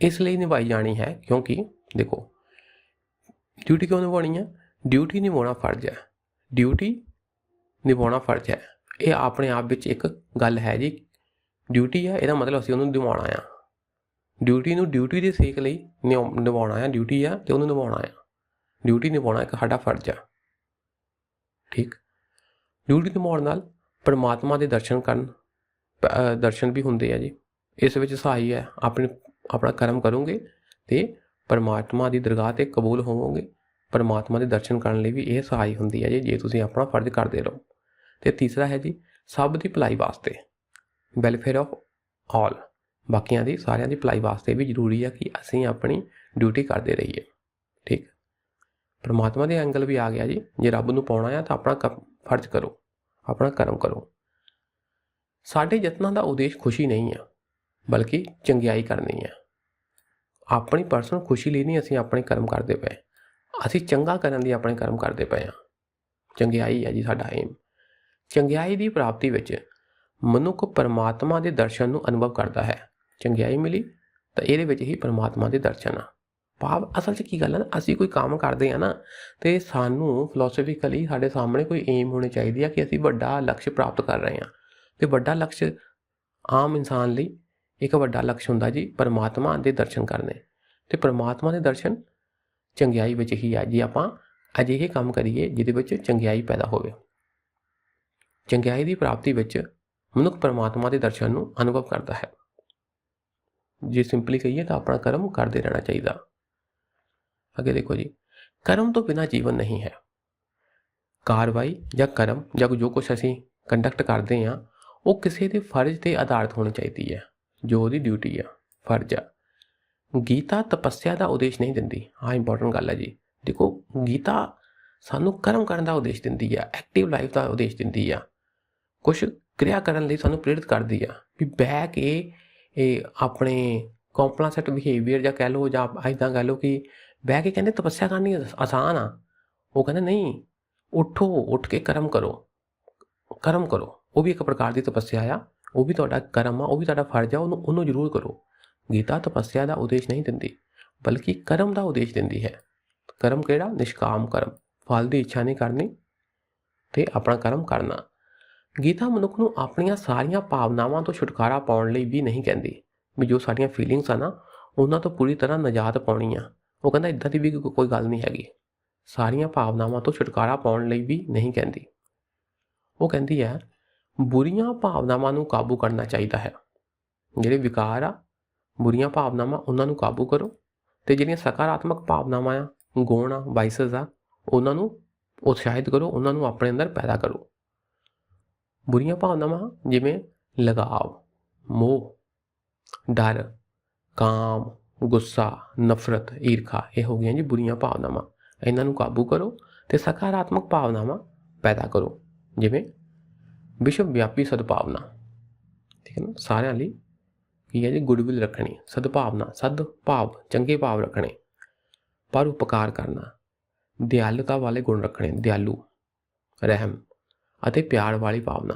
[SPEAKER 1] ਇਸ ਲਈ ਨਿਭਾਈ ਜਾਣੀ ਹੈ ਕਿਉਂਕਿ ਦੇਖੋ ਡਿਊਟੀ ਕਿਉਂ ਨਿਭਾਉਣੀ ਹੈ? ਡਿਊਟੀ ਨਿਭਾਉਣਾ ਫਰਜ਼ ਹੈ। ਡਿਊਟੀ ਨਿਭਾਉਣਾ ਫਰਜ਼ ਹੈ। ਇਹ ਆਪਣੇ ਆਪ ਵਿੱਚ ਇੱਕ ਗੱਲ ਹੈ ਜੀ। ਡਿਊਟੀ ਹੈ ਇਹਦਾ ਮਤਲਬ ਅਸੀਂ ਉਹਨੂੰ ਨਿਭਾਉਣਾ ਆ। ਡਿਊਟੀ ਨੂੰ ਡਿਊਟੀ ਦੇ ਸੇਕ ਲਈ ਨਿਉ- ਨਿਭਾਉਣਾ ਆ। ਡਿਊਟੀ ਆ ਤੇ ਉਹਨੂੰ ਨਿਭਾਉਣਾ ਆ। ਡਿਊਟੀ ਨਿਭਾਉਣਾ ਇੱਕ ਸਾਡਾ ਫਰਜ਼ ਆ। ਠੀਕ? ਡਿਊਟੀ ਨਿਭਾਉਣ ਨਾਲ ਪਰਮਾਤਮਾ ਦੇ ਦਰਸ਼ਨ ਕਰਨ ਦਰਸ਼ਨ ਵੀ ਹੁੰਦੇ ਆ ਜੀ। ਇਸ ਵਿੱਚ ਸਹਾਈ ਹੈ। ਆਪਣੇ, ਆਪਣਾ ਕਰਮ ਕਰੋਗੇ ਤੇ ਪਰਮਾਤਮਾ ਦੀ ਦਰਗਾਹ ਤੇ ਕਬੂਲ ਹੋਵੋਗੇ। ਪਰਮਾਤਮਾ ਦੇ ਦਰਸ਼ਨ ਕਰਨ ਲਈ ਵੀ ਇਹ ਸਹਾਈ ਹੁੰਦੀ ਹੈ ਜੀ, ਜੇ ਤੁਸੀਂ ਆਪਣਾ ਫਰਜ਼ ਕਰਦੇ ਰਹੋ। ਤੇ ਤੀਸਰਾ ਹੈ ਜੀ, ਸਭ ਦੀ ਭਲਾਈ ਵਾਸਤੇ। ਵੈਲਫੇਅਰ ਆਫ ਆਲ ਬਾਕੀਆਂ ਦੀ, ਸਾਰਿਆਂ ਦੀ ਭਲਾਈ ਵਾਸਤੇ ਵੀ ਜ਼ਰੂਰੀ ਹੈ ਕਿ ਅਸੀਂ ਆਪਣੀ ਡਿਊਟੀ ਕਰਦੇ ਰਹੀਏ। ਠੀਕ? ਪਰਮਾਤਮਾ ਦੇ ਐਂਗਲ ਵੀ ਆ ਗਿਆ ਜੀ, ਜੇ ਰੱਬ ਨੂੰ ਪਾਉਣਾ ਆ ਤਾਂ ਆਪਣਾ ਫਰਜ਼ ਕਰੋ। ਆਪਣਾ ਕਰਮ ਕਰੋ। ਸਾਡੇ ਯਤਨਾਂ ਦਾ ਉਦੇਸ਼ ਖੁਸ਼ੀ ਨਹੀਂ ਆ, ਬਲਕਿ ਚੰਗਿਆਈ ਕਰਨੀ ਹੈ ਆਪਣੀ ਪਰਸਨਲ ਖੁਸ਼ੀ ਲਈ ਨਹੀਂ ਅਸੀਂ ਆਪਣੇ ਕਰਮ ਕਰਦੇ ਪਏ। ਅਸੀਂ ਚੰਗਾ ਕਰਨ ਦੀ ਆਪਣੇ ਕਰਮ ਕਰਦੇ ਪਏ ਹਾਂ। ਚੰਗਿਆਈ ਹੈ ਜੀ ਸਾਡਾ ਏਮ ਚੰਗਿਆਈ ਦੀ ਪ੍ਰਾਪਤੀ ਵਿੱਚ ਮਨੁੱਖ ਪਰਮਾਤਮਾ ਦੇ ਦਰਸ਼ਨ ਨੂੰ ਅਨੁਭਵ ਕਰਦਾ ਹੈ। ਚੰਗਿਆਈ ਮਿਲੀ ਤਾਂ ਇਹਦੇ ਵਿੱਚ ਹੀ ਪਰਮਾਤਮਾ ਦੇ ਦਰਸ਼ਨ ਆ। ਭਾਵ ਅਸਲ 'ਚ ਕੀ ਗੱਲ ਹੈ ਨਾ, ਅਸੀਂ ਕੋਈ ਕੰਮ ਕਰਦੇ ਆ ਨਾ ਤੇ ਸਾਨੂੰ ਫਿਲਾਸਫੀਕਲੀ ਸਾਡੇ ਸਾਹਮਣੇ ਕੋਈ ਏਮ ਹੋਣੀ ਚਾਹੀਦੀ ਆ ਕਿ ਅਸੀਂ ਵੱਡਾ ਲਕਸ਼ ਪ੍ਰਾਪਤ ਕਰ ਰਹੇ ਹਾਂ। ਤੇ ਵੱਡਾ ਲਕਸ਼ ਆਮ ਇਨਸਾਨ ਲਈ ਇੱਕ ਵੱਡਾ ਲਕਸ਼ ਹੁੰਦਾ ਜੀ ਪਰਮਾਤਮਾ ਦੇ ਦਰਸ਼ਨ ਕਰਨੇ। ਤੇ ਪਰਮਾਤਮਾ ਦੇ ਦਰਸ਼ਨ ਚੰਗਿਆਈ ਵਿੱਚ ਹੀ ਆ। ਜੇ ਆਪਾਂ ਅਜਿਹੇ ਕੰਮ ਕਰੀਏ ਜਿਹਦੇ ਵਿੱਚ ਚੰਗਿਆਈ ਪੈਦਾ ਹੋਵੇ। ਚੰਗਿਆਈ ਦੀ ਪ੍ਰਾਪਤੀ ਵਿੱਚ ਮਨੁੱਖ ਪਰਮਾਤਮਾ ਦੇ ਦਰਸ਼ਨ ਨੂੰ ਅਨੁਭਵ ਕਰਦਾ ਹੈ। ਜੇ ਸਿੰਪਲੀ ਕਹੀਏ ਤਾਂ ਆਪਣਾ ਕਰਮ ਕਰਦੇ ਰਹਿਣਾ ਚਾਹੀਦਾ। ਅੱਗੇ ਦੇਖੋ ਜੀ, ਕਰਮ ਤੋਂ ਬਿਨਾ ਜੀਵਨ ਨਹੀਂ ਹੈ। ਕਾਰਵਾਈ ਜਾਂ ਕਰਮ ਜਾਂ ਜੋ ਕੁਝ ਅਸੀਂ ਕੰਡਕਟ ਕਰਦੇ ਹਾਂ, ਉਹ ਕਿਸੇ ਦੇ ਫਰਜ਼ ਤੇ ਆਧਾਰਿਤ ਹੋਣੀ ਚਾਹੀਦੀ ਹੈ। ਜੋ ਉਹਦੀ ਡਿਊਟੀ ਆ, ਫਰਜ਼ ਆ। ਗੀਤਾ ਤਪੱਸਿਆ ਦਾ ਉਦੇਸ਼ ਨਹੀਂ ਦਿੰਦੀ। ਹਾਂ ਇੰਪੋਰਟੈਂਟ ਗੱਲ ਹੈ ਜੀ। ਦੇਖੋ, ਗੀਤਾ ਸਾਨੂੰ ਕਰਮ ਕਰਨ ਦਾ ਉਦੇਸ਼ ਦਿੰਦੀ ਆ ਐਕਟਿਵ ਲਾਈਫ ਦਾ ਉਦੇਸ਼ ਦਿੰਦੀ ਆ। ਕੁਝ ਕਿਰਿਆ ਕਰਨ ਲਈ ਸਾਨੂੰ ਪ੍ਰੇਰਿਤ ਕਰਦੀ ਆ ਵੀ ਬਹਿ ਕੇ ਇਹ ਆਪਣੇ ਕੰਪਲਾਸੈਂਟ ਬਿਹੇਵੀਅਰ ਜਾਂ ਕਹਿ ਲਓ ਜਾਂ ਐਦਾਂ ਕਹਿ ਲਓ ਕਿ ਬਹਿ ਕੇ ਕਹਿੰਦੇ ਤਪੱਸਿਆ ਕਰਨੀ ਆਸਾਨ ਆ। ਉਹ ਕਹਿੰਦੇ ਨਹੀਂ, ਉਠੋ, ਉੱਠ ਕੇ ਕਰਮ ਕਰੋ। ਕਰਮ ਕਰੋ। ਉਹ ਵੀ ਇੱਕ ਪ੍ਰਕਾਰ ਦੀ ਤਪੱਸਿਆ ਆ। ਉਹ ਵੀ ਤੁਹਾਡਾ ਕਰਮ ਆ, ਉਹ ਵੀ ਤੁਹਾਡਾ ਫਰਜ਼ ਆ, ਉਹਨੂੰ ਉਹਨੂੰ ਜ਼ਰੂਰ ਕਰੋ। ਗੀਤਾ ਤਪੱਸਿਆ ਦਾ ਉਦੇਸ਼ ਨਹੀਂ ਦਿੰਦੀ, ਬਲਕਿ ਕਰਮ ਦਾ ਉਦੇਸ਼ ਦਿੰਦੀ ਹੈ। ਕਰਮ ਕਿਹੜਾ? ਨਿਸ਼ਕਾਮ ਕਰਮ। ਫਲ ਦੀ ਇੱਛਾ ਨਹੀਂ ਕਰਨੀ ਤੇ ਆਪਣਾ ਕਰਮ ਕਰਨਾ। ਗੀਤਾ ਮਨੁੱਖ ਨੂੰ ਆਪਣੀਆਂ ਸਾਰੀਆਂ ਭਾਵਨਾਵਾਂ ਤੋਂ ਛੁਟਕਾਰਾ ਪਾਉਣ ਲਈ ਵੀ ਨਹੀਂ ਕਹਿੰਦੀ। ਵੀ ਜੋ ਸਾਡੀਆਂ ਫੀਲਿੰਗਸ ਆ ਨਾ, ਉਹਨਾਂ ਤੋਂ ਪੂਰੀ ਤਰ੍ਹਾਂ ਨਜਾਤ ਪਾਉਣੀ ਆ। ਉਹ ਕਹਿੰਦਾ ਇਦਾਂ ਦੀ ਵੀ ਕੋਈ ਗੱਲ ਨਹੀਂ ਹੈਗੀ। ਸਾਰੀਆਂ ਭਾਵਨਾਵਾਂ ਤੋਂ ਛੁਟਕਾਰਾ ਪਾਉਣ ਲਈ ਵੀ ਨਹੀਂ ਕਹਿੰਦੀ। ਉਹ ਕਹਿੰਦੀ ਹੈ, ਬੁਰੀਆਂ ਭਾਵਨਾਵਾਂ ਨੂੰ ਕਾਬੂ ਕਰਨਾ ਚਾਹੀਦਾ ਹੈ। ਜਿਹੜੇ ਵਿਕਾਰ ਆ ਬੁਰੀਆਂ ਭਾਵਨਾਵਾਂ ਉਹਨਾਂ ਨੂੰ ਕਾਬੂ ਕਰੋ ਤੇ ਜਿਹੜੀਆਂ ਸਕਾਰਾਤਮਕ ਭਾਵਨਾਵਾਂ ਆ, ਗੁਣ ਆ ਵਾਈਸਸ ਆ, ਉਹਨਾਂ ਨੂੰ ਉਤਸ਼ਾਹਿਤ ਕਰੋ, ਉਹਨਾਂ ਨੂੰ ਆਪਣੇ ਅੰਦਰ ਪੈਦਾ ਕਰੋ। ਬੁਰੀਆਂ ਭਾਵਨਾਵਾਂ ਜਿਵੇਂ ਲਗਾਵ, ਮੋਹ, ਡਰ, ਕਾਮ, ਗੁੱਸਾ, ਨਫ਼ਰਤ, ਈਰਖਾ, ਇਹ ਹੋ ਗਈਆਂ ਜੀ ਬੁਰੀਆਂ ਭਾਵਨਾਵਾਂ। ਇਹਨਾਂ ਨੂੰ ਕਾਬੂ ਕਰੋ ਤੇ ਸਕਾਰਾਤਮਕ ਭਾਵਨਾਵਾਂ ਪੈਦਾ ਕਰੋ, ਜਿਵੇਂ ਵਿਸ਼ਵ ਵਿਆਪੀ ਸਦਭਾਵਨਾ। ਠੀਕ ਹੈ ਨਾ? ਸਾਰਿਆਂ ਲਈ ਕੀ ਹੈ ਜੀ? ਗੁੱਡਵਿਲ ਰੱਖਣੀ, ਸਦਭਾਵਨਾ ਸਦ ਭਾਵ ਚੰਗੇ ਭਾਵ ਰੱਖਣੇ। ਪਰ ਉਪਕਾਰ ਕਰਨਾ, ਦਿਆਲਤਾ ਵਾਲੇ ਗੁਣ ਰੱਖਣੇ, ਦਿਆਲੂ, ਰਹਿਮ ਅਤੇ ਪਿਆਰ ਵਾਲੀ ਭਾਵਨਾ।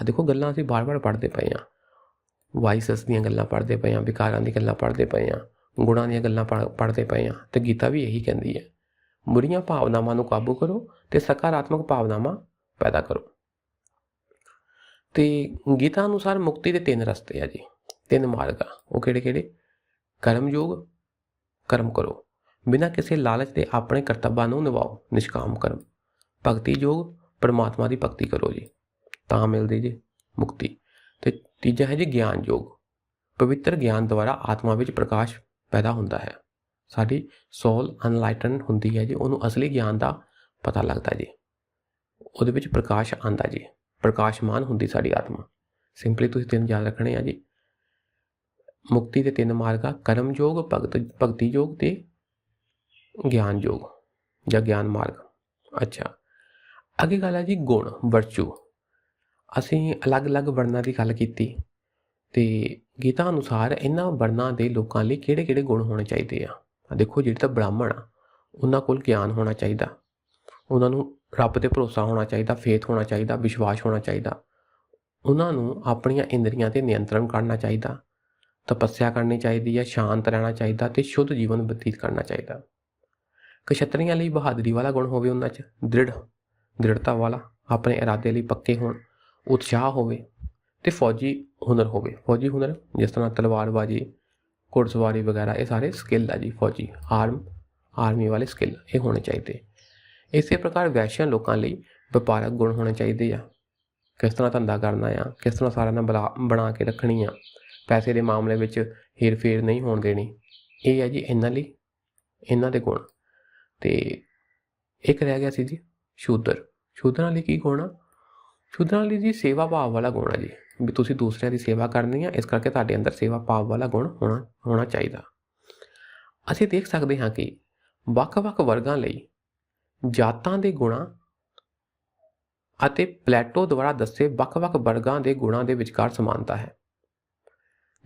[SPEAKER 1] ਆ ਦੇਖੋ, ਗੱਲਾਂ ਅਸੀਂ ਬਾਰ-ਬਾਰ ਪੜ੍ਹਦੇ ਪਏ ਹਾਂ। ਵਾਈਸਸ ਦੀਆਂ ਗੱਲਾਂ ਪੜ੍ਹਦੇ ਪਏ ਹਾਂ, ਵਿਕਾਰਾਂ ਦੀਆਂ ਗੱਲਾਂ ਪੜ੍ਹਦੇ ਪਏ ਹਾਂ, ਗੁਣਾਂ ਦੀਆਂ ਗੱਲਾਂ ਪੜ੍ਹ- ਪੜ੍ਹਦੇ ਪਏ ਹਾਂ ਤੇ ਗੀਤਾ ਵੀ ਇਹੀ ਕਹਿੰਦੀ ਹੈ, ਬੁਰੀਆਂ ਭਾਵਨਾਵਾਂ ਨੂੰ ਕਾਬੂ ਕਰੋ ਤੇ ਸਕਾਰਾਤਮਕ ਭਾਵਨਾਵਾਂ ਪੈਦਾ ਕਰੋ। ਤੇ ਗੀਤਾ ਅਨੁਸਾਰ ਮੁਕਤੀ ਦੇ ਤਿੰਨ ਰਸਤੇ ਆ ਜੀ। ਤਿੰਨ ਮਾਰਗ ਆ। ਉਹ ਕਿਹੜੇ ਕਿਹੜੇ? ਕਰਮ ਯੋਗ ਕਰਮ ਕਰੋ। ਬਿਨਾਂ ਕਿਸੇ ਲਾਲਚ ਦੇ ਆਪਣੇ ਕਰਤੱਵਾਂ ਨੂੰ ਨਿਭਾਓ। ਨਿਸ਼ਕਾਮ ਕਰਮ। ਭਗਤੀ ਯੋਗ, ਪਰਮਾਤਮਾ ਦੀ ਭਗਤੀ ਕਰੋ ਜੀ। ਤਾਂ ਮਿਲਦੀ ਜੀ ਮੁਕਤੀ। ਤੇ ਤੀਜਾ ਹੈ ਜੀ ਗਿਆਨ ਯੋਗ। ਪਵਿੱਤਰ ਗਿਆਨ ਦੁਆਰਾ ਆਤਮਾ ਵਿੱਚ ਪ੍ਰਕਾਸ਼ ਪੈਦਾ ਹੁੰਦਾ ਹੈ। ਸਾਡੀ ਸੋਲ ਅਨਲਾਈਟਨ ਹੁੰਦੀ ਹੈ ਜੀ। ਉਹਨੂੰ ਅਸਲੀ ਗਿਆਨ ਦਾ ਪਤਾ ਲੱਗਦਾ ਜੀ। ਉਹਦੇ ਵਿੱਚ ਪ੍ਰਕਾਸ਼ ਆਂਦਾ ਜੀ। ਪ੍ਰਕਾਸ਼ਮਾਨ ਹੁੰਦੀ ਸਾਡੀ ਆਤਮਾ। ਸਿੰਪਲੀ ਤੁਸੀਂ ਤਿੰਨ ਯਾਦ ਰੱਖਣੇ ਆ ਜੀ। ਮੁਕਤੀ ਦੇ ਤਿੰਨ ਮਾਰਗ ਆ ਕਰਮ ਯੋਗ ਭਗਤ ਭਗਤੀ ਯੋਗ ਤੇ ਗਿਆਨ ਯੋਗ ਜਾਂ ਗਿਆਨ ਮਾਰਗ। ਅੱਛਾ। ਅੱਗੇ ਗੱਲ ਹੈ ਜੀ ਗੁਣ, ਵਰਚੂ। ਅਸੀਂ ਅਲੱਗ-ਅਲੱਗ ਵਰਨਾਂ ਦੀ ਗੱਲ ਕੀਤੀ ਤੇ ਗੀਤਾ ਅਨੁਸਾਰ ਇਹਨਾਂ ਵਰਨਾਂ ਦੇ ਲੋਕਾਂ ਲਈ ਕਿਹੜੇ-ਕਿਹੜੇ ਗੁਣ ਹੋਣੇ ਚਾਹੀਦੇ ਆ? ਦੇਖੋ ਜਿਹੜੇ ਤਾਂ ਬ੍ਰਾਹਮਣ ਆ, ਉਹਨਾਂ ਕੋਲ ਗਿਆਨ ਹੋਣਾ ਚਾਹੀਦਾ। ਉਹਨਾਂ ਨੂੰ ਰੱਬ ਤੇ ਭਰੋਸਾ ਹੋਣਾ ਚਾਹੀਦਾ, ਫੇਥ ਹੋਣਾ ਚਾਹੀਦਾ, ਵਿਸ਼ਵਾਸ ਹੋਣਾ ਚਾਹੀਦਾ। ਉਹਨਾਂ ਨੂੰ ਆਪਣੀਆਂ ਇੰਦਰੀਆਂ ਤੇ ਨਿਯੰਤਰਣ ਕਰਨਾ ਚਾਹੀਦਾ। ਤਪੱਸਿਆ ਕਰਨੀ ਚਾਹੀਦੀ ਹੈ, ਸ਼ਾਂਤ ਰਹਿਣਾ ਚਾਹੀਦਾ ਤੇ ਸ਼ੁੱਧ ਜੀਵਨ ਬਤੀਤ ਕਰਨਾ ਚਾਹੀਦਾ। ਕਸ਼ਤਰੀਆਂ ਲਈ ਬਹਾਦਰੀ ਵਾਲਾ ਗੁਣ ਹੋਵੇ ਉਹਨਾਂ 'ਚ, ਦ੍ਰਿੜ, ਦ੍ਰਿੜਤਾ ਵਾਲਾ ਆਪਣੇ ਇਰਾਦੇ ਲਈ ਪੱਕੇ ਹੋਣ, ਉਤਸ਼ਾਹ ਹੋਵੇ ਤੇ ਫੌਜੀ ਹੁਨਰ ਹੋਵੇ। ਫੌਜੀ ਹੁਨਰ, ਜਿਸ ਤਰ੍ਹਾਂ ਤਲਵਾਰਬਾਜ਼ੀ ਘੋੜਸਵਾਰੀ ਵਗੈਰਾ, ਇਹ ਸਾਰੇ ਸਕਿੱਲ ਆ ਜੀ ਫੌਜੀ। ਆਰਮ ਆਰਮੀ ਵਾਲੇ ਸਕਿੱਲ ਇਹ ਹੋਣੇ ਚਾਹੀਦੇ। ਇਸੇ ਪ੍ਰਕਾਰ ਵੈਸ਼ਿਆ ਲੋਕਾਂ ਲਈ ਵਪਾਰਕ ਗੁਣ ਹੋਣੇ ਚਾਹੀਦੇ ਆ। ਕਿਸ ਤਰ੍ਹਾਂ ਧੰਦਾ ਕਰਨਾ ਆ, ਕਿਸ ਤਰ੍ਹਾਂ ਸਾਰਿਆਂ ਨਾਲ ਬਲਾ- ਬਣਾ ਕੇ ਰੱਖਣੀ ਆ ਪੈਸੇ ਦੇ ਮਾਮਲੇ ਵਿੱਚ ਹੇਰ ਫੇਰ ਨਹੀਂ ਹੋਣ ਦੇਣੀ। ਇਹ ਹੈ ਜੀ ਇਹਨਾਂ ਲਈ, ਇਹਨਾਂ ਦੇ ਗੁਣ। ਤੇ ਇੱਕ ਰਹਿ ਗਿਆ ਸੀ ਜੀ ਸ਼ੂਦਰ। ਸ਼ੂਦਰਾਂ ਲਈ ਕੀ ਗੁਣ ਆ? ਸ਼ੂਦਰਾਂ ਲਈ ਜੀ ਸੇਵਾ ਭਾਵ ਵਾਲਾ ਗੁਣ ਆ ਜੀ। ਵੀ ਤੁਸੀਂ ਦੂਸਰਿਆਂ ਦੀ ਸੇਵਾ ਕਰਨੀ ਆ, ਇਸ ਕਰਕੇ ਤੁਹਾਡੇ ਅੰਦਰ ਸੇਵਾ ਭਾਵ ਵਾਲਾ ਗੁਣ ਹੋਣਾ ਹੋਣਾ ਚਾਹੀਦਾ। ਅਸੀਂ ਦੇਖ ਸਕਦੇ ਹਾਂ ਕਿ ਵੱਖ-ਵੱਖ ਵਰਗਾਂ ਲਈ ਜਾਤਾਂ ਦੇ ਗੁਣਾਂ ਅਤੇ ਪਲੇਟੋ ਦੁਆਰਾ ਦੱਸੇ ਵੱਖ-ਵੱਖ ਵਰਗਾਂ ਦੇ ਗੁਣਾਂ ਦੇ ਵਿਚਕਾਰ ਸਮਾਨਤਾ ਹੈ।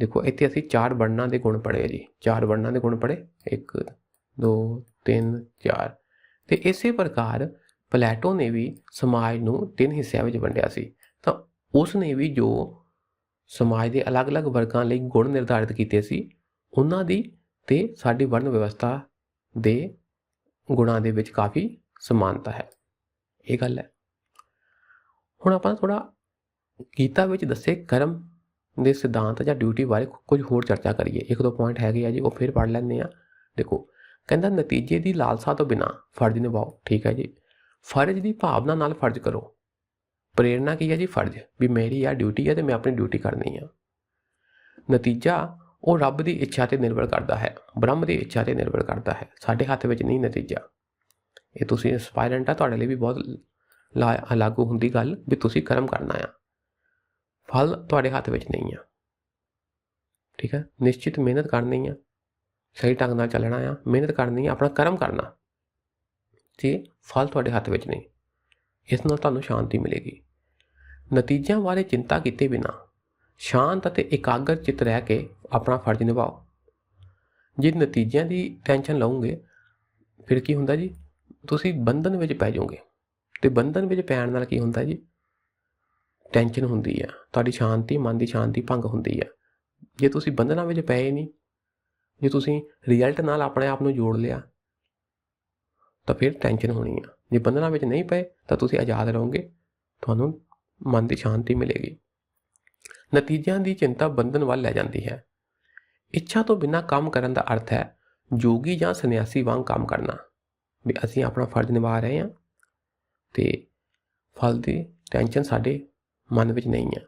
[SPEAKER 1] ਦੇਖੋ, ਇੱਥੇ ਅਸੀਂ ਚਾਰ ਵਰਣਾਂ ਦੇ ਗੁਣ ਪੜ੍ਹੇ ਜੀ। ਚਾਰ ਵਰਣਾਂ ਦੇ ਗੁਣ ਪੜ੍ਹੇ। 1 2 3 4 ਤੇ ਇਸੇ ਪ੍ਰਕਾਰ ਪਲੇਟੋ ਨੇ ਵੀ ਸਮਾਜ ਨੂੰ ਤਿੰਨ ਹਿੱਸਿਆਂ ਵਿੱਚ ਵੰਡਿਆ ਸੀ। ਤਾਂ ਉਸ ਨੇ ਵੀ ਜੋ ਸਮਾਜ ਦੇ ਅਲੱਗ-ਅਲੱਗ ਵਰਗਾਂ ਲਈ ਗੁਣ ਨਿਰਧਾਰਿਤ ਕੀਤੇ ਸੀ, ਉਹਨਾਂ ਦੀ ਤੇ ਸਾਡੀ ਵਰਣ ਵਿਵਸਥਾ ਦੇ ਗੁਣਾਂ ਦੇ ਵਿੱਚ ਕਾਫੀ ਸਮਾਨਤਾ ਹੈ। ਇਹ ਗੱਲ ਹੈ। ਹੁਣ ਆਪਾਂ ਥੋੜਾ ਗੀਤਾ ਵਿੱਚ ਦੱਸੇ ਕਰਮ ਦੇ ਸਿਧਾਂਤ ਜਾਂ ਡਿਊਟੀ ਬਾਰੇ ਕੁਝ ਹੋਰ ਚਰਚਾ ਕਰੀਏ। ਇੱਕ ਦੋ ਪੁਆਇੰਟ ਹੈਗੇ ਆ ਜੀ, ਉਹ ਫਿਰ ਪੜ੍ਹ ਲੈਂਦੇ ਆ ਦੇਖੋ, ਕਹਿੰਦਾ ਨਤੀਜੇ ਦੀ ਲਾਲਸਾ ਤੋਂ ਬਿਨਾ ਫਰਜ਼ ਨਿਭਾਓ, ਠੀਕ ਹੈ ਜੀ। ਫਰਜ਼ ਦੀ ਭਾਵਨਾ ਨਾਲ ਫਰਜ਼ ਕਰੋ। ਪ੍ਰੇਰਣਾ ਕੀ ਹੈ ਜੀ? ਫਰਜ਼। ਵੀ ਮੇਰੀ ਆ ਡਿਊਟੀ ਹੈ ਤੇ ਮੈਂ ਆਪਣੀ ਡਿਊਟੀ ਕਰਨੀ ਆ। ਨਤੀਜਾ, ਉਹ ਰੱਬ ਦੀ ਇੱਛਾ ਤੇ ਨਿਰਭਰ ਕਰਦਾ ਹੈ। ਬ੍ਰਹਮ ਦੀ ਇੱਛਾ ਤੇ ਨਿਰਭਰ ਕਰਦਾ ਹੈ। ਸਾਡੇ ਹੱਥ ਵਿੱਚ ਨਹੀਂ ਨਤੀਜਾ। ਇਹ ਤੁਸੀਂ ਇੰਸਪਾਇਰੈਂਟ ਆ, ਤੁਹਾਡੇ ਲਈ ਵੀ ਬਹੁਤ ਲਾ- ਲਾਗੂ ਹੁੰਦੀ ਗੱਲ ਵੀ ਤੁਸੀਂ ਕਰਮ ਕਰਨਾ ਆ। ਫਲ ਤੁਹਾਡੇ ਹੱਥ ਵਿੱਚ ਨਹੀਂ ਆ। ਠੀਕ ਹੈ? ਨਿਸ਼ਚਿਤ ਮਿਹਨਤ ਕਰਨੀ ਆ। ਸਹੀ ਢੰਗ ਨਾਲ ਚੱਲਣਾ ਆ। ਮਿਹਨਤ ਕਰਨੀ ਆ, ਆਪਣਾ ਕਰਮ ਕਰਨਾ। ਤੇ ਫਲ ਤੁਹਾਡੇ ਹੱਥ ਵਿੱਚ ਨਹੀਂ। ਇਸ ਨਾਲ ਤੁਹਾਨੂੰ ਸ਼ਾਂਤੀ ਮਿਲੇਗੀ। ਨਤੀਜਿਆਂ ਬਾਰੇ ਚਿੰਤਾ ਕੀਤੇ ਬਿਨਾ ਸ਼ਾਂਤ ਅਤੇ ਇਕਾਗਰ ਚਿੱਤ ਰਹਿ ਕੇ ਆਪਣਾ ਫਰਜ਼ ਨਿਭਾਓ। ਜੇ ਨਤੀਜਿਆਂ ਦੀ ਟੈਨਸ਼ਨ ਲਓਗੇ ਫਿਰ ਕੀ ਹੁੰਦਾ ਜੀ? ਤੁਸੀਂ ਬੰਧਨ ਵਿੱਚ ਪੈ ਜਾਓਗੇ। ਤੇ ਬੰਧਨ ਵਿੱਚ ਪੈਣ ਨਾਲ ਕੀ ਹੁੰਦਾ ਜੀ? ਟੈਨਸ਼ਨ ਹੁੰਦੀ ਆ, ਤੁਹਾਡੀ ਸ਼ਾਂਤੀ, ਮਨ ਦੀ ਸ਼ਾਂਤੀ ਭੰਗ ਹੁੰਦੀ ਆ। ਜੇ ਤੁਸੀਂ ਬੰਧਨਾਂ ਵਿੱਚ ਪਏ ਨਹੀਂ, ਜੇ ਤੁਸੀਂ ਰਿਜ਼ਲਟ ਨਾਲ ਆਪਣੇ ਆਪ ਨੂੰ ਜੋੜ ਲਿਆ, ਤਾਂ ਫਿਰ ਟੈਨਸ਼ਨ ਹੋਣੀ ਆ। ਜੇ ਬੰਧਨਾਂ ਵਿੱਚ ਨਹੀਂ ਪਏ, ਤਾਂ ਤੁਸੀਂ ਆਜ਼ਾਦ ਰਹੋਗੇ, ਤੁਹਾਨੂੰ ਮਨ ਦੀ ਸ਼ਾਂਤੀ ਮਿਲੇਗੀ। ਨਤੀਜਿਆਂ ਦੀ ਚਿੰਤਾ ਬੰਧਨ ਵੱਲ ਲੈ ਜਾਂਦੀ ਹੈ। ਇੱਛਾ ਤੋਂ ਬਿਨਾਂ ਕੰਮ ਕਰਨ ਦਾ ਅਰਥ ਹੈ ਜੋਗੀ ਜਾਂ ਸੰਨਿਆਸੀ ਵਾਂਗ ਕੰਮ ਕਰਨਾ। ਵੀ ਅਸੀਂ ਆਪਣਾ ਫਰਜ਼ ਨਿਭਾ ਰਹੇ ਹਾਂ ਤੇ ਫਲ ਦੀ ਟੈਨਸ਼ਨ ਸਾਡੇ ਮਨ ਵਿੱਚ ਨਹੀਂ ਹੈ।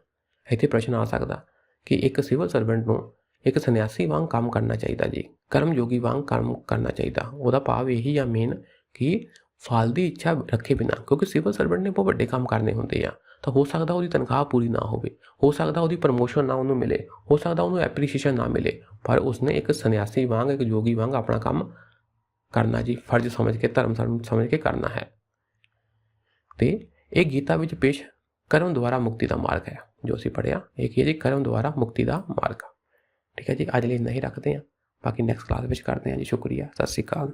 [SPEAKER 1] ਇੱਥੇ ਪ੍ਰਸ਼ਨ ਆ ਸਕਦਾ ਕਿ ਇੱਕ ਸਿਵਲ ਸਰਵੈਂਟ ਨੂੰ ਇੱਕ ਸੰਨਿਆਸੀ ਵਾਂਗ ਕੰਮ ਕਰਨਾ ਚਾਹੀਦਾ ਜੀ ਕਰਮ ਯੋਗੀ ਵਾਂਗ ਕੰਮ ਕਰਨਾ ਚਾਹੀਦਾ। ਉਹਦਾ ਭਾਵ ਇਹੀ ਆ ਮੇਨ ਕਿ ਫਲ ਦੀ ਇੱਛਾ ਰੱਖੇ ਬਿਨਾ, ਕਿਉਂਕਿ ਸਿਵਲ ਸਰਵੈਂਟ ਨੇ ਬਹੁਤ ਵੱਡੇ ਕੰਮ ਕਰਨੇ ਹੁੰਦੇ ਆ। ਤਾਂ ਹੋ ਸਕਦਾ ਉਹਦੀ ਤਨਖਾਹ ਪੂਰੀ ਨਾ ਹੋਵੇ, ਹੋ ਸਕਦਾ ਉਹਦੀ ਪ੍ਰਮੋਸ਼ਨ ਨਾ ਉਹਨੂੰ ਮਿਲੇ, ਹੋ ਸਕਦਾ ਉਹਨੂੰ ਐਪਰੀਸ਼ੀਏਸ਼ਨ ਨਾ ਮਿਲੇ, ਪਰ ਉਸਨੇ ਇੱਕ ਸੰਨਿਆਸੀ ਵਾਂਗ, ਇੱਕ ਯੋਗੀ ਵਾਂਗ ਆਪਣਾ ਕੰਮ ਕਰਨਾ ਜੀ, ਫਰਜ਼ ਸਮਝ ਕੇ, ਧਰਮ ਸਮਝ ਕੇ ਕਰਨਾ ਹੈ। ਤੇ ਇਹ ਗੀਤਾ ਵਿੱਚ ਪੇਸ਼ ਕਰਮ ਦੁਆਰਾ ਮੁਕਤੀ ਦਾ ਮਾਰਗ ਹੈ ਜੋ ਅਸੀਂ ਪੜਿਆ ਇਹ ਕੀ ਹੈ ਜੀ ਕਰਮ ਦੁਆਰਾ ਮੁਕਤੀ ਦਾ ਮਾਰਗ ਠੀਕ ਹੈ ਜੀ ਅੱਜ ਲਈ ਇੰਨਾ ਹੀ ਰੱਖਦੇ ਹਾਂ ਬਾਕੀ ਨੈਕਸਟ ਕਲਾਸ ਵਿੱਚ ਕਰਦੇ ਹਾਂ ਜੀ ਸ਼ੁਕਰੀਆ ਸਤਿ ਸ਼੍ਰੀ ਅਕਾਲ